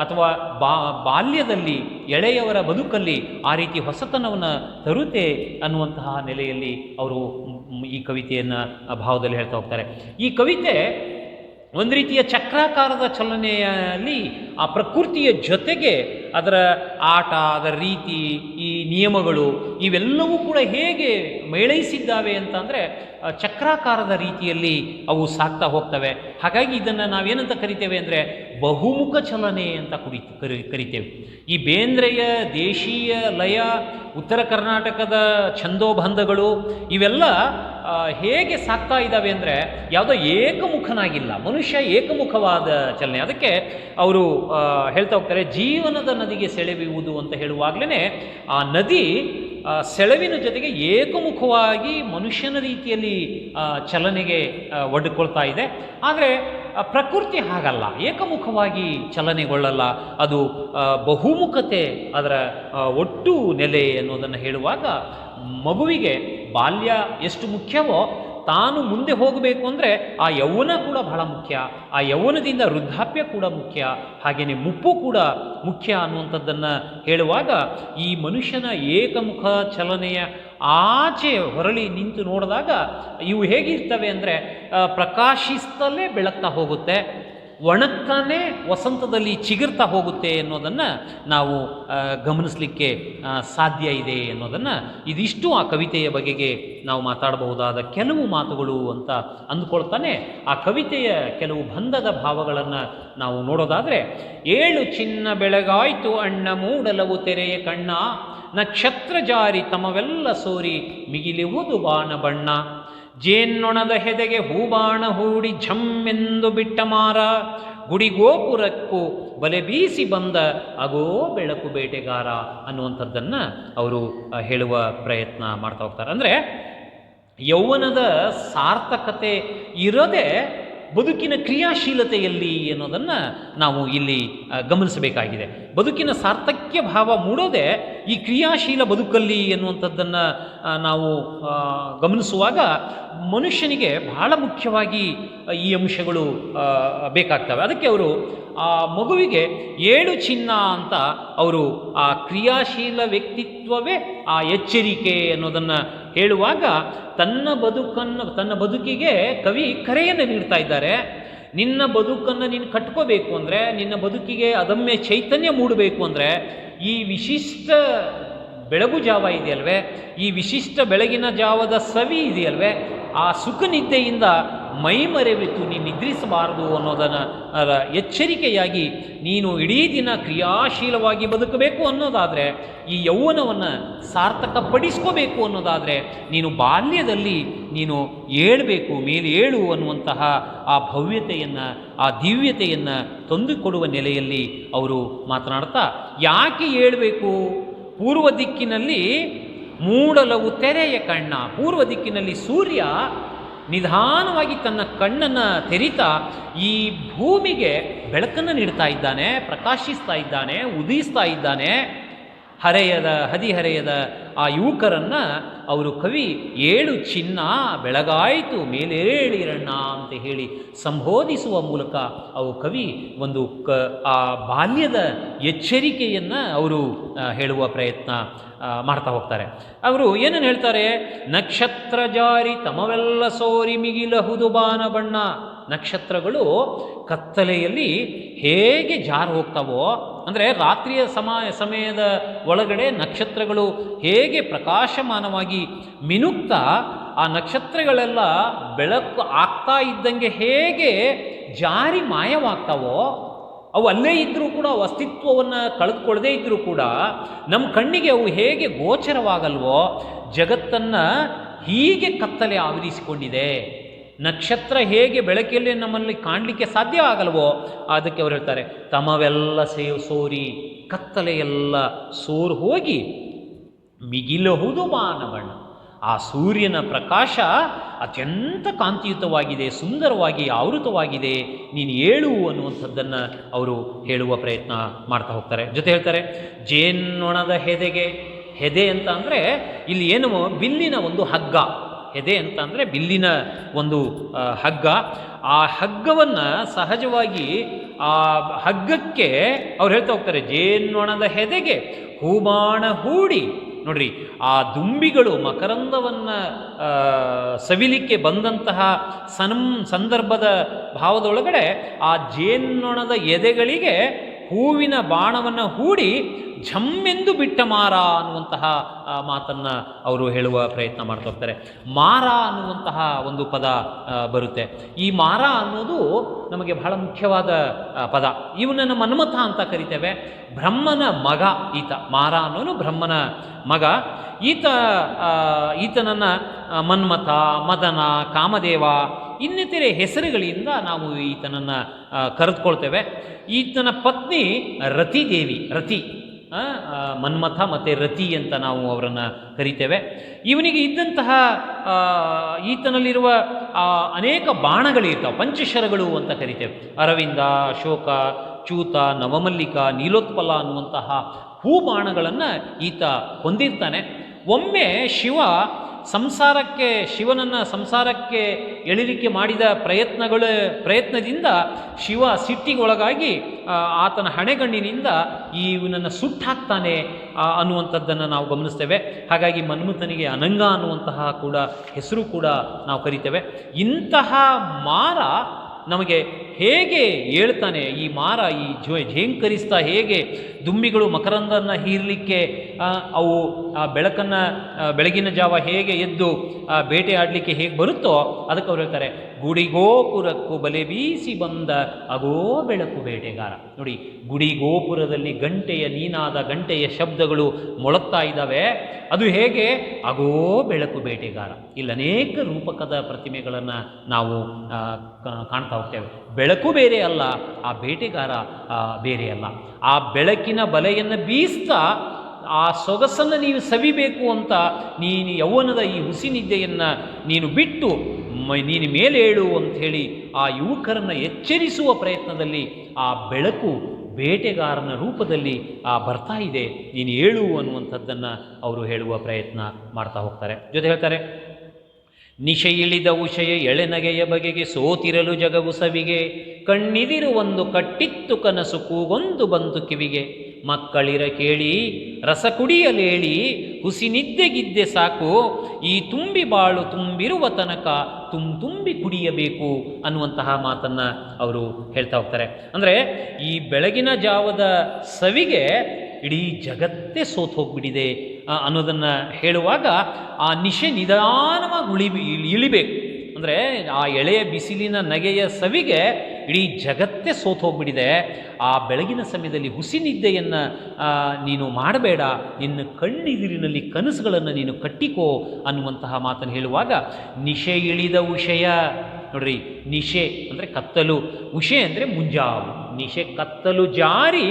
ಅಥವಾ ಬಾ, ಬಾಲ್ಯದಲ್ಲಿ ಎಳೆಯವರ ಬದುಕಲ್ಲಿ ಆ ರೀತಿ ಹೊಸತನವನ್ನು ತರುತ್ತೆ ಅನ್ನುವಂತಹ ನೆಲೆಯಲ್ಲಿ ಅವರು ಈ ಕವಿತೆಯನ್ನು ಭಾವದಲ್ಲಿ ಹೇಳ್ತಾ ಹೋಗ್ತಾರೆ. ಈ ಕವಿತೆ ಒಂದು ರೀತಿಯ ಚಕ್ರಾಕಾರದ ಚಲನೆಯಲ್ಲಿ ಆ ಪ್ರಕೃತಿಯ ಜೊತೆಗೆ ಅದರ ಆಟ, ಅದರ ರೀತಿ, ಈ ನಿಯಮಗಳು ಇವೆಲ್ಲವೂ ಕೂಡ ಹೇಗೆ ಮೇಳೈಸಿದ್ದಾವೆ ಅಂತಂದರೆ ಚಕ್ರಾಕಾರದ ರೀತಿಯಲ್ಲಿ ಅವು ಸಾಕ್ತಾ ಹೋಗ್ತವೆ. ಹಾಗಾಗಿ ಇದನ್ನು ನಾವೇನಂತ ಕರಿತೇವೆ ಅಂದರೆ, ಬಹುಮುಖ ಚಲನೆ ಅಂತ ಕುಡಿ, ಕರಿ, ಕರಿತೇವೆ. ಈ ಬೇಂದ್ರೆಯ, ದೇಶೀಯ ಲಯ, ಉತ್ತರ ಕರ್ನಾಟಕದ ಛಂದೋಬಂಧಗಳು, ಇವೆಲ್ಲ ಹೇಗೆ ಸಾಕ್ತಾ ಇದ್ದಾವೆ ಅಂದರೆ, ಯಾವುದೋ ಏಕಮುಖನಾಗಿಲ್ಲ, ಮನುಷ್ಯ ಏಕಮುಖವಾದ ಚಲನೆ. ಅದಕ್ಕೆ ಅವರು ಹೇಳ್ತಾ ಹೋಗ್ತಾರೆ, ಜೀವನದ ನದಿಗೆ ಸೆಳೆಯುವುದು ಅಂತ ಹೇಳುವಾಗಲೇ ಆ ನದಿ ಸೆಳವಿನ ಜೊತೆಗೆ ಏಕಮುಖವಾಗಿ ಮನುಷ್ಯನ ರೀತಿಯಲ್ಲಿ ಚಲನೆಗೆ ಒಡ್ಕೊಳ್ತಾ ಇದೆ. ಆದರೆ ಪ್ರಕೃತಿ ಹಾಗಲ್ಲ. ಏಕಮುಖವಾಗಿ ಚಲನೆಗೊಳ್ಳಲ್ಲ. ಅದು ಬಹುಮುಖತೆ, ಅದರ ಒಟ್ಟು ನೆಲೆ ಅನ್ನೋದನ್ನು ಹೇಳುವಾಗ ಮಗುವಿಗೆ ಬಾಲ್ಯ ಎಷ್ಟು ಮುಖ್ಯವೋ ತಾನು ಮುಂದೆ ಹೋಗಬೇಕು ಅಂದರೆ ಆ ಯೌವನ ಕೂಡ ಬಹಳ ಮುಖ್ಯ, ಆ ಯೌವನದಿಂದ ವೃದ್ಧಾಪ್ಯ ಕೂಡ ಮುಖ್ಯ ಹಾಗೆಯೇ ಮುಪ್ಪು ಕೂಡ ಮುಖ್ಯ ಅನ್ನುವಂಥದ್ದನ್ನು ಹೇಳುವಾಗ ಈ ಮನುಷ್ಯನ ಏಕಮುಖ ಚಲನೆಯ ಆಚೆ ಹೊರಳಿ ನಿಂತು ನೋಡಿದಾಗ ಇವು ಹೇಗಿರ್ತವೆ ಅಂದರೆ ಪ್ರಕಾಶಿಸ್ತಲೇ ಬೆಳಗ್ತಾ ಹೋಗುತ್ತೆ. ಒಣಗ್ತಾನೆ ವಸಂತದಲ್ಲಿ ಚಿಗುರ್ತಾ ಹೋಗುತ್ತೆ ಅನ್ನೋದನ್ನು ನಾವು ಗಮನಿಸಲಿಕ್ಕೆ ಸಾಧ್ಯ ಇದೆ ಅನ್ನೋದನ್ನು ಇದಿಷ್ಟು ಆ ಕವಿತೆಯ ಬಗೆಗೆ ನಾವು ಮಾತಾಡಬಹುದಾದ ಕೆಲವು ಮಾತುಗಳು ಅಂತ ಅಂದ್ಕೊಳ್ತಾನೆ. ಆ ಕವಿತೆಯ ಕೆಲವು ಬಂಧದ ಭಾವಗಳನ್ನು ನಾವು ನೋಡೋದಾದರೆ, ಏಳು ಚಿನ್ನ ಬೆಳಗಾಯ್ತು ಅಣ್ಣ ಮೂಡಲವು ತೆರೆಯ ಕಣ್ಣ, ನಕ್ಷತ್ರ ಜಾರಿ ತಮವೆಲ್ಲ ಸೋರಿ, ಮಿಗಿಲಿವುದು ಬಾಣ ಬಣ್ಣ ಜೇನ್ನೊಣದ ಹೆದೆಗೆ ಹೂಬಾಣ ಹೂಡಿ ಝಮ್ಮೆಂದು ಬಿಟ್ಟ ಮಾರ ಗುಡಿ ಗೋಪುರಕ್ಕೂ ಬಲೆ ಬೀಸಿ ಬಂದ ಅಗೋ ಬೆಳಕು ಬೇಟೆಗಾರ ಅನ್ನುವಂಥದ್ದನ್ನು ಅವರು ಹೇಳುವ ಪ್ರಯತ್ನ ಮಾಡ್ತಾ ಹೋಗ್ತಾರೆ. ಅಂದರೆ ಯೌವನದ ಸಾರ್ಥಕತೆ ಇರದೆ ಬದುಕಿನ ಕ್ರಿಯಾಶೀಲತೆಯಲ್ಲಿ ಅನ್ನೋದನ್ನು ನಾವು ಇಲ್ಲಿ ಗಮನಿಸಬೇಕಾಗಿದೆ. ಬದುಕಿನ ಸಾರ್ಥಕ್ಯ ಭಾವ ಮೂಡೋದೇ ಈ ಕ್ರಿಯಾಶೀಲ ಬದುಕಲ್ಲಿ ಎನ್ನುವಂಥದ್ದನ್ನು ನಾವು ಗಮನಿಸುವಾಗ ಮನುಷ್ಯನಿಗೆ ಬಹಳ ಮುಖ್ಯವಾಗಿ ಈ ಅಂಶಗಳು ಬೇಕಾಗ್ತವೆ. ಅದಕ್ಕೆ ಅವರು, ಆ, ಮಗುವಿಗೆ ಏಳು ಚಿನ್ನ ಅಂತ ಅವರು ಆ ಕ್ರಿಯಾಶೀಲ ವ್ಯಕ್ತಿತ್ವವೇ ಆ ಎಚ್ಚರಿಕೆ ಅನ್ನೋದನ್ನು ಹೇಳುವಾಗ ತನ್ನ ಬದುಕನ್ನು, ತನ್ನ ಬದುಕಿಗೆ ಕವಿ ಕರೆಯನ್ನು ನೀಡ್ತಾ ಇದ್ದಾರೆ. ನಿನ್ನ ಬದುಕನ್ನು ನೀನು ಕಟ್ಕೋಬೇಕು ಅಂದರೆ, ನಿನ್ನ ಬದುಕಿಗೆ ಅದಮ್ಯ ಚೈತನ್ಯ ಮೂಡಬೇಕು ಅಂದರೆ, ಈ ವಿಶಿಷ್ಟ ಬೆಳಗು ಜಾವ ಇದೆಯಲ್ವೇ? ಈ ವಿಶಿಷ್ಟ ಬೆಳಗಿನ ಜಾವದ ಸವಿ ಇದೆಯಲ್ವೇ? ಆ ಸುಖ ನಿದ್ದೆಯಿಂದ ಮೈ ಮರೆವಿತ್ತು ನೀನು ನಿದ್ರಿಸಬಾರದು ಅನ್ನೋದನ್ನು ಎಚ್ಚರಿಕೆಯಾಗಿ ನೀನು ಇಡೀ ದಿನ ಕ್ರಿಯಾಶೀಲವಾಗಿ ಬದುಕಬೇಕು ಅನ್ನೋದಾದರೆ, ಈ ಯೌವನವನ್ನು ಸಾರ್ಥಕಪಡಿಸ್ಕೋಬೇಕು ಅನ್ನೋದಾದರೆ, ನೀನು ಬಾಲ್ಯದಲ್ಲಿ ನೀನು ಏಳಬೇಕು, ಮೇಲೆ ಏಳು ಅನ್ನುವಂತಹ ಆ ಭವ್ಯತೆಯನ್ನು, ಆ ದಿವ್ಯತೆಯನ್ನು ತಂದುಕೊಡುವ ನೆಲೆಯಲ್ಲಿ ಅವರು ಮಾತನಾಡ್ತಾ, ಯಾಕೆ ಏಳಬೇಕು? ಪೂರ್ವ ದಿಕ್ಕಿನಲ್ಲಿ ಮೂಡಲವು ತೆರೆಯ ಕಣ್ಣ. ಪೂರ್ವ ದಿಕ್ಕಿನಲ್ಲಿ ಸೂರ್ಯ ನಿಧಾನವಾಗಿ ತನ್ನ ಕಣ್ಣನ್ನು ತೆರಿತಾ ಈ ಭೂಮಿಗೆ ಬೆಳಕನ್ನು ನೀಡ್ತಾ ಇದ್ದಾನೆ, ಪ್ರಕಾಶಿಸ್ತಾ ಇದ್ದಾನೆ, ಉದಯಿಸ್ತಾ ಇದ್ದಾನೆ. ಹರೆಯದ, ಹದಿಹರೆಯದ ಆ ಯುವಕರನ್ನು ಅವರು ಕವಿ ಏಳು ಚಿನ್ನ ಬೆಳಗಾಯಿತು ಮೇಲೇಳಿರಣ್ಣ ಅಂತ ಹೇಳಿ ಸಂಬೋಧಿಸುವ ಮೂಲಕ ಅವು ಕವಿ ಒಂದು ಕ, ಆ ಬಾಲ್ಯದ ಎಚ್ಚರಿಕೆಯನ್ನು ಅವರು ಹೇಳುವ ಪ್ರಯತ್ನ ಮಾಡ್ತಾ ಹೋಗ್ತಾರೆ. ಅವರು ಏನೇನು ಹೇಳ್ತಾರೆ? ನಕ್ಷತ್ರ ಜಾರಿ ತಮವೆಲ್ಲ ಸೋರಿ ಮಿಗಿಲಹುದು ಬಾನ ಬಣ್ಣ ನಕ್ಷತ್ರಗಳು ಕತ್ತಲೆಯಲ್ಲಿ ಹೇಗೆ ಜಾರು ಹೋಗ್ತಾವೋ, ಅಂದರೆ ರಾತ್ರಿಯ ಸಮಯ ಸಮಯದ ಒಳಗಡೆ ನಕ್ಷತ್ರಗಳು ಹೇಗೆ ಪ್ರಕಾಶಮಾನವಾಗಿ ಮಿನುಗ್ತಾ ಆ ನಕ್ಷತ್ರಗಳೆಲ್ಲ ಬೆಳಕು ಆಗ್ತಾ ಇದ್ದಂಗೆ ಹೇಗೆ ಜಾರಿ ಮಾಯವಾಗ್ತಾವೋ, ಅವು ಅಲ್ಲೇ ಇದ್ದರೂ ಕೂಡ, ಅವು ಅಸ್ತಿತ್ವವನ್ನು ಕಳೆದುಕೊಳ್ಳದೇ ಇದ್ದರೂ ಕೂಡ, ನಮ್ಮ ಕಣ್ಣಿಗೆ ಅವು ಹೇಗೆ ಗೋಚರವಾಗಲ್ವೋ, ಜಗತ್ತನ್ನು ಹೀಗೆ ಕತ್ತಲೆ ಆವರಿಸಿಕೊಂಡಿದೆ. ನಕ್ಷತ್ರ ಹೇಗೆ ಬೆಳಕಿಯಲ್ಲಿ ನಮ್ಮಲ್ಲಿ ಕಾಣಲಿಕ್ಕೆ ಸಾಧ್ಯ ಆಗಲ್ವೋ ಅದಕ್ಕೆ ಅವ್ರು ಹೇಳ್ತಾರೆ, ತಮವೆಲ್ಲ ಸೇವ್ ಸೋರಿ ಕತ್ತಲೆಯೆಲ್ಲ ಸೋರು ಹೋಗಿ ಮಿಗಿಲಹುದು ಮಾನವಣ್ಣ. ಆ ಸೂರ್ಯನ ಪ್ರಕಾಶ ಅತ್ಯಂತ ಕಾಂತಿಯುತವಾಗಿದೆ, ಸುಂದರವಾಗಿ ಆವೃತವಾಗಿದೆ, ನೀನು ಹೇಳು ಅನ್ನುವಂಥದ್ದನ್ನು ಅವರು ಹೇಳುವ ಪ್ರಯತ್ನ ಮಾಡ್ತಾ ಹೋಗ್ತಾರೆ. ಜೊತೆ ಹೇಳ್ತಾರೆ, ಜೇನ್ನೊಣದ ಹೆದೆಗೆ, ಹೆದೆ ಅಂತ ಅಂದರೆ ಇಲ್ಲಿ ಏನು, ಬಿಲ್ಲಿನ ಒಂದು ಹಗ್ಗ. ಹೆದೆ ಅಂತ ಅಂದರೆ ಬಿಲ್ಲಿನ ಒಂದು ಹಗ್ಗ. ಆ ಹಗ್ಗವನ್ನು ಸಹಜವಾಗಿ, ಆ ಹಗ್ಗಕ್ಕೆ ಅವ್ರು ಹೇಳ್ತಾ ಹೋಗ್ತಾರೆ ಜೇನ್ನೊಣದ ಹೆದೆಗೆ ಹೂಬಾಣ ಹೂಡಿ. ನೋಡ್ರಿ, ಆ ದುಂಬಿಗಳು ಮಕರಂದವನ್ನು ಸವಿಲಿಕ್ಕೆ ಬಂದಂತಹ ಸನ್, ಸಂದರ್ಭದ ಭಾವದೊಳಗಡೆ ಆ ಜೇನ್ನೊಣದ ಎದೆಗಳಿಗೆ ಹೂವಿನ ಬಾಣವನ್ನು ಹೂಡಿ ಝಮ್ಮೆಂದು ಬಿಟ್ಟ ಮಾರ ಅನ್ನುವಂತಹ ಮಾತನ್ನು ಅವರು ಹೇಳುವ ಪ್ರಯತ್ನ ಮಾಡ್ತಾ ಹೋಗ್ತಾರೆ. ಮಾರ ಅನ್ನುವಂತಹ ಒಂದು ಪದ ಬರುತ್ತೆ. ಈ ಮಾರ ಅನ್ನೋದು ನಮಗೆ ಬಹಳ ಮುಖ್ಯವಾದ ಪದ. ಇವನನ್ನು ಮನ್ಮಥ ಅಂತ ಕರಿತೇವೆ. ಬ್ರಹ್ಮನ ಮಗ ಈತ. ಮಾರ ಅನ್ನೋನು ಬ್ರಹ್ಮನ ಮಗ. ಈತ ಈತನನ್ನು ಮನ್ಮಥ, ಮದನ, ಕಾಮದೇವ ಇನ್ನಿತರೆ ಹೆಸರುಗಳಿಂದ ನಾವು ಈತನನ್ನು ಕರೆದುಕೊಳ್ತೇವೆ. ಈತನ ಪತ್ನಿ ರತಿದೇವಿ, ರತಿ ಮನ್ಮಥ ಮತ್ತು ರತಿ ಅಂತ ನಾವು ಅವರನ್ನು ಕರಿತೇವೆ. ಇವನಿಗೆ ಇದ್ದಂತಹ ಈತನಲ್ಲಿರುವ ಅನೇಕ ಬಾಣಗಳಿರ್ತಾವೆ, ಪಂಚಶರಗಳು ಅಂತ ಕರಿತೇವೆ. ಅರವಿಂದ, ಅಶೋಕ, ಚೂತ, ನವಮಲ್ಲಿಕ, ನೀಲೋತ್ಪಲ ಅನ್ನುವಂತಹ ಹೂ ಬಾಣಗಳನ್ನು ಈತ ಹೊಂದಿರ್ತಾನೆ. ಒಮ್ಮೆ ಶಿವ ಸಂಸಾರಕ್ಕೆ, ಶಿವನನ್ನು ಸಂಸಾರಕ್ಕೆ ಎಳಿಲಿಕ್ಕೆ ಮಾಡಿದ ಪ್ರಯತ್ನಗಳ, ಪ್ರಯತ್ನದಿಂದ ಶಿವ ಸಿಟ್ಟಿಗೊಳಗಾಗಿ ಆತನ ಹಣೆಗಣ್ಣಿನಿಂದ ಇವನನ್ನು ಸುಟ್ಟಾಕ್ತಾನೆ ಅನ್ನುವಂಥದ್ದನ್ನು ನಾವು ಗಮನಿಸ್ತೇವೆ. ಹಾಗಾಗಿ ಮನ್ಮಥನಿಗೆ ಅನಂಗ ಅನ್ನುವಂತಹ ಕೂಡ ಹೆಸರು ಕೂಡ ನಾವು ಕರಿತೇವೆ. ಇಂತಹ ಮಾರ ನಮಗೆ ಹೇಗೆ ಹೇಳ್ತಾನೆ, ಈ ಮಾರ ಈ ಜೋ ಝೇಂಕರಿಸ್ತಾ ಹೇಗೆ ದುಂಬಿಗಳು ಮಕರಂದನ್ನು ಹೀರಲಿಕ್ಕೆ ಅವು, ಆ, ಬೆಳಕನ್ನು ಬೆಳಗಿನ ಜಾವ ಹೇಗೆ ಎದ್ದು ಬೇಟೆ ಆಡಲಿಕ್ಕೆ ಹೇಗೆ ಬರುತ್ತೋ ಅದಕ್ಕೆ ಅವ್ರು ಹೇಳ್ತಾರೆ, ಗುಡಿಗೋಪುರಕ್ಕೂ ಬಲೆ ಬೀಸಿ ಬಂದ ಅಗೋ ಬೆಳಕು ಬೇಟೆಗಾರ. ನೋಡಿ ಗುಡಿ ಗೋಪುರದಲ್ಲಿ ಗಂಟೆಯ ನೀನಾದ ಗಂಟೆಯ ಶಬ್ದಗಳು ಮೊಳಗ್ತಾ ಇದ್ದಾವೆ, ಅದು ಹೇಗೆ? ಅಗೋ ಬೆಳಕು ಬೇಟೆಗಾರ. ಇಲ್ಲಿ ಅನೇಕ ರೂಪಕದ ಪ್ರತಿಮೆಗಳನ್ನು ನಾವು ಕಾಣ್ತಾ ಹೋಗ್ತೇವೆ. ಬೆಳಕು ಬೇರೆ ಅಲ್ಲ, ಆ ಬೇಟೆಗಾರ ಬೇರೆ ಅಲ್ಲ. ಆ ಬೆಳಕಿನ ಬಲೆಯನ್ನು ಬೀಸ್ತಾ ಆ ಸೊಗಸನ್ನು ನೀವು ಸವಿಬೇಕು ಅಂತ ನೀನು ಯೌವನದ ಈ ಹುಸಿ ನಿದ್ದೆಯನ್ನು ನೀನು ಬಿಟ್ಟು ನೀನು ಮೇಲೇಳು ಅಂಥೇಳಿ ಆ ಯುವಕರನ್ನು ಎಚ್ಚರಿಸುವ ಪ್ರಯತ್ನದಲ್ಲಿ ಆ ಬೆಳಕು ಬೇಟೆಗಾರನ ರೂಪದಲ್ಲಿ ಆ ಬರ್ತಾ ಇದೆ. ನೀನು ಏಳು ಅನ್ನುವಂಥದ್ದನ್ನು ಅವರು ಹೇಳುವ ಪ್ರಯತ್ನ ಮಾಡ್ತಾ ಹೋಗ್ತಾರೆ. ಜೊತೆ ಹೇಳ್ತಾರೆ ನಿಶೆ ಇಳಿದ ಉಷಯ ಎಳೆನಗೆಯ ಬಗೆಗೆ ಸೋತಿರಲು ಜಗವು ಸವಿಗೆ, ಕಣ್ಣಿದಿರು ಒಂದು ಕಟ್ಟಿತ್ತು ಕನಸು ಕೂಗೊಂದು ಬಂತು ಕಿವಿಗೆ. ಮಕ್ಕಳಿರ ಕೇಳಿ, ರಸ ಕುಡಿಯಲೇಳಿ, ಹುಸಿ ನಿದ್ದೆಗಿದ್ದೆ ಸಾಕು, ಈ ತುಂಬಿ ಬಾಳು ತುಂಬಿರುವ ತನಕ ತುಂ ತುಂಬಿ ಕುಡಿಯಬೇಕು ಅನ್ನುವಂತಹ ಮಾತನ್ನು ಅವರು ಹೇಳ್ತಾ ಹೋಗ್ತಾರೆ. ಅಂದರೆ ಈ ಬೆಳಗಿನ ಜಾವದ ಸವಿಗೆ ಇಡೀ ಜಗತ್ತೇ ಸೋತು ಹೋಗ್ಬಿಟ್ಟಿದೆ ಅನ್ನೋದನ್ನು ಹೇಳುವಾಗ ಆ ನಿಶೆ ನಿಧಾನವಾಗಿ ಉಳಿ ಇಳಿಬೇಕು. ಅಂದರೆ ಆ ಎಳೆಯ ಬಿಸಿಲಿನ ನಗೆಯ ಸವಿಗೆ ಇಡೀ ಜಗತ್ತೇ ಸೋತು ಹೋಗ್ಬಿಟ್ಟಿದೆ. ಆ ಬೆಳಗಿನ ಸಮಯದಲ್ಲಿ ಹುಸಿ ನಿದ್ದೆಯನ್ನು ನೀನು ಮಾಡಬೇಡ. ನಿನ್ನ ಕಣ್ಣಿದಿರಿನಲ್ಲಿ ಕನಸುಗಳನ್ನು ನೀನು ಕಟ್ಟಿಕೋ ಅನ್ನುವಂತಹ ಮಾತನ್ನು ಹೇಳುವಾಗ ನಿಶೆ ಇಳಿದ ವಿಷಯ ನೋಡ್ರಿ, ನಿಶೆ ಅಂದರೆ ಕತ್ತಲು, ಉಷೆ ಅಂದರೆ ಮುಂಜಾವು. ನಿಶೆ ಕತ್ತಲು ಜಾರಿ,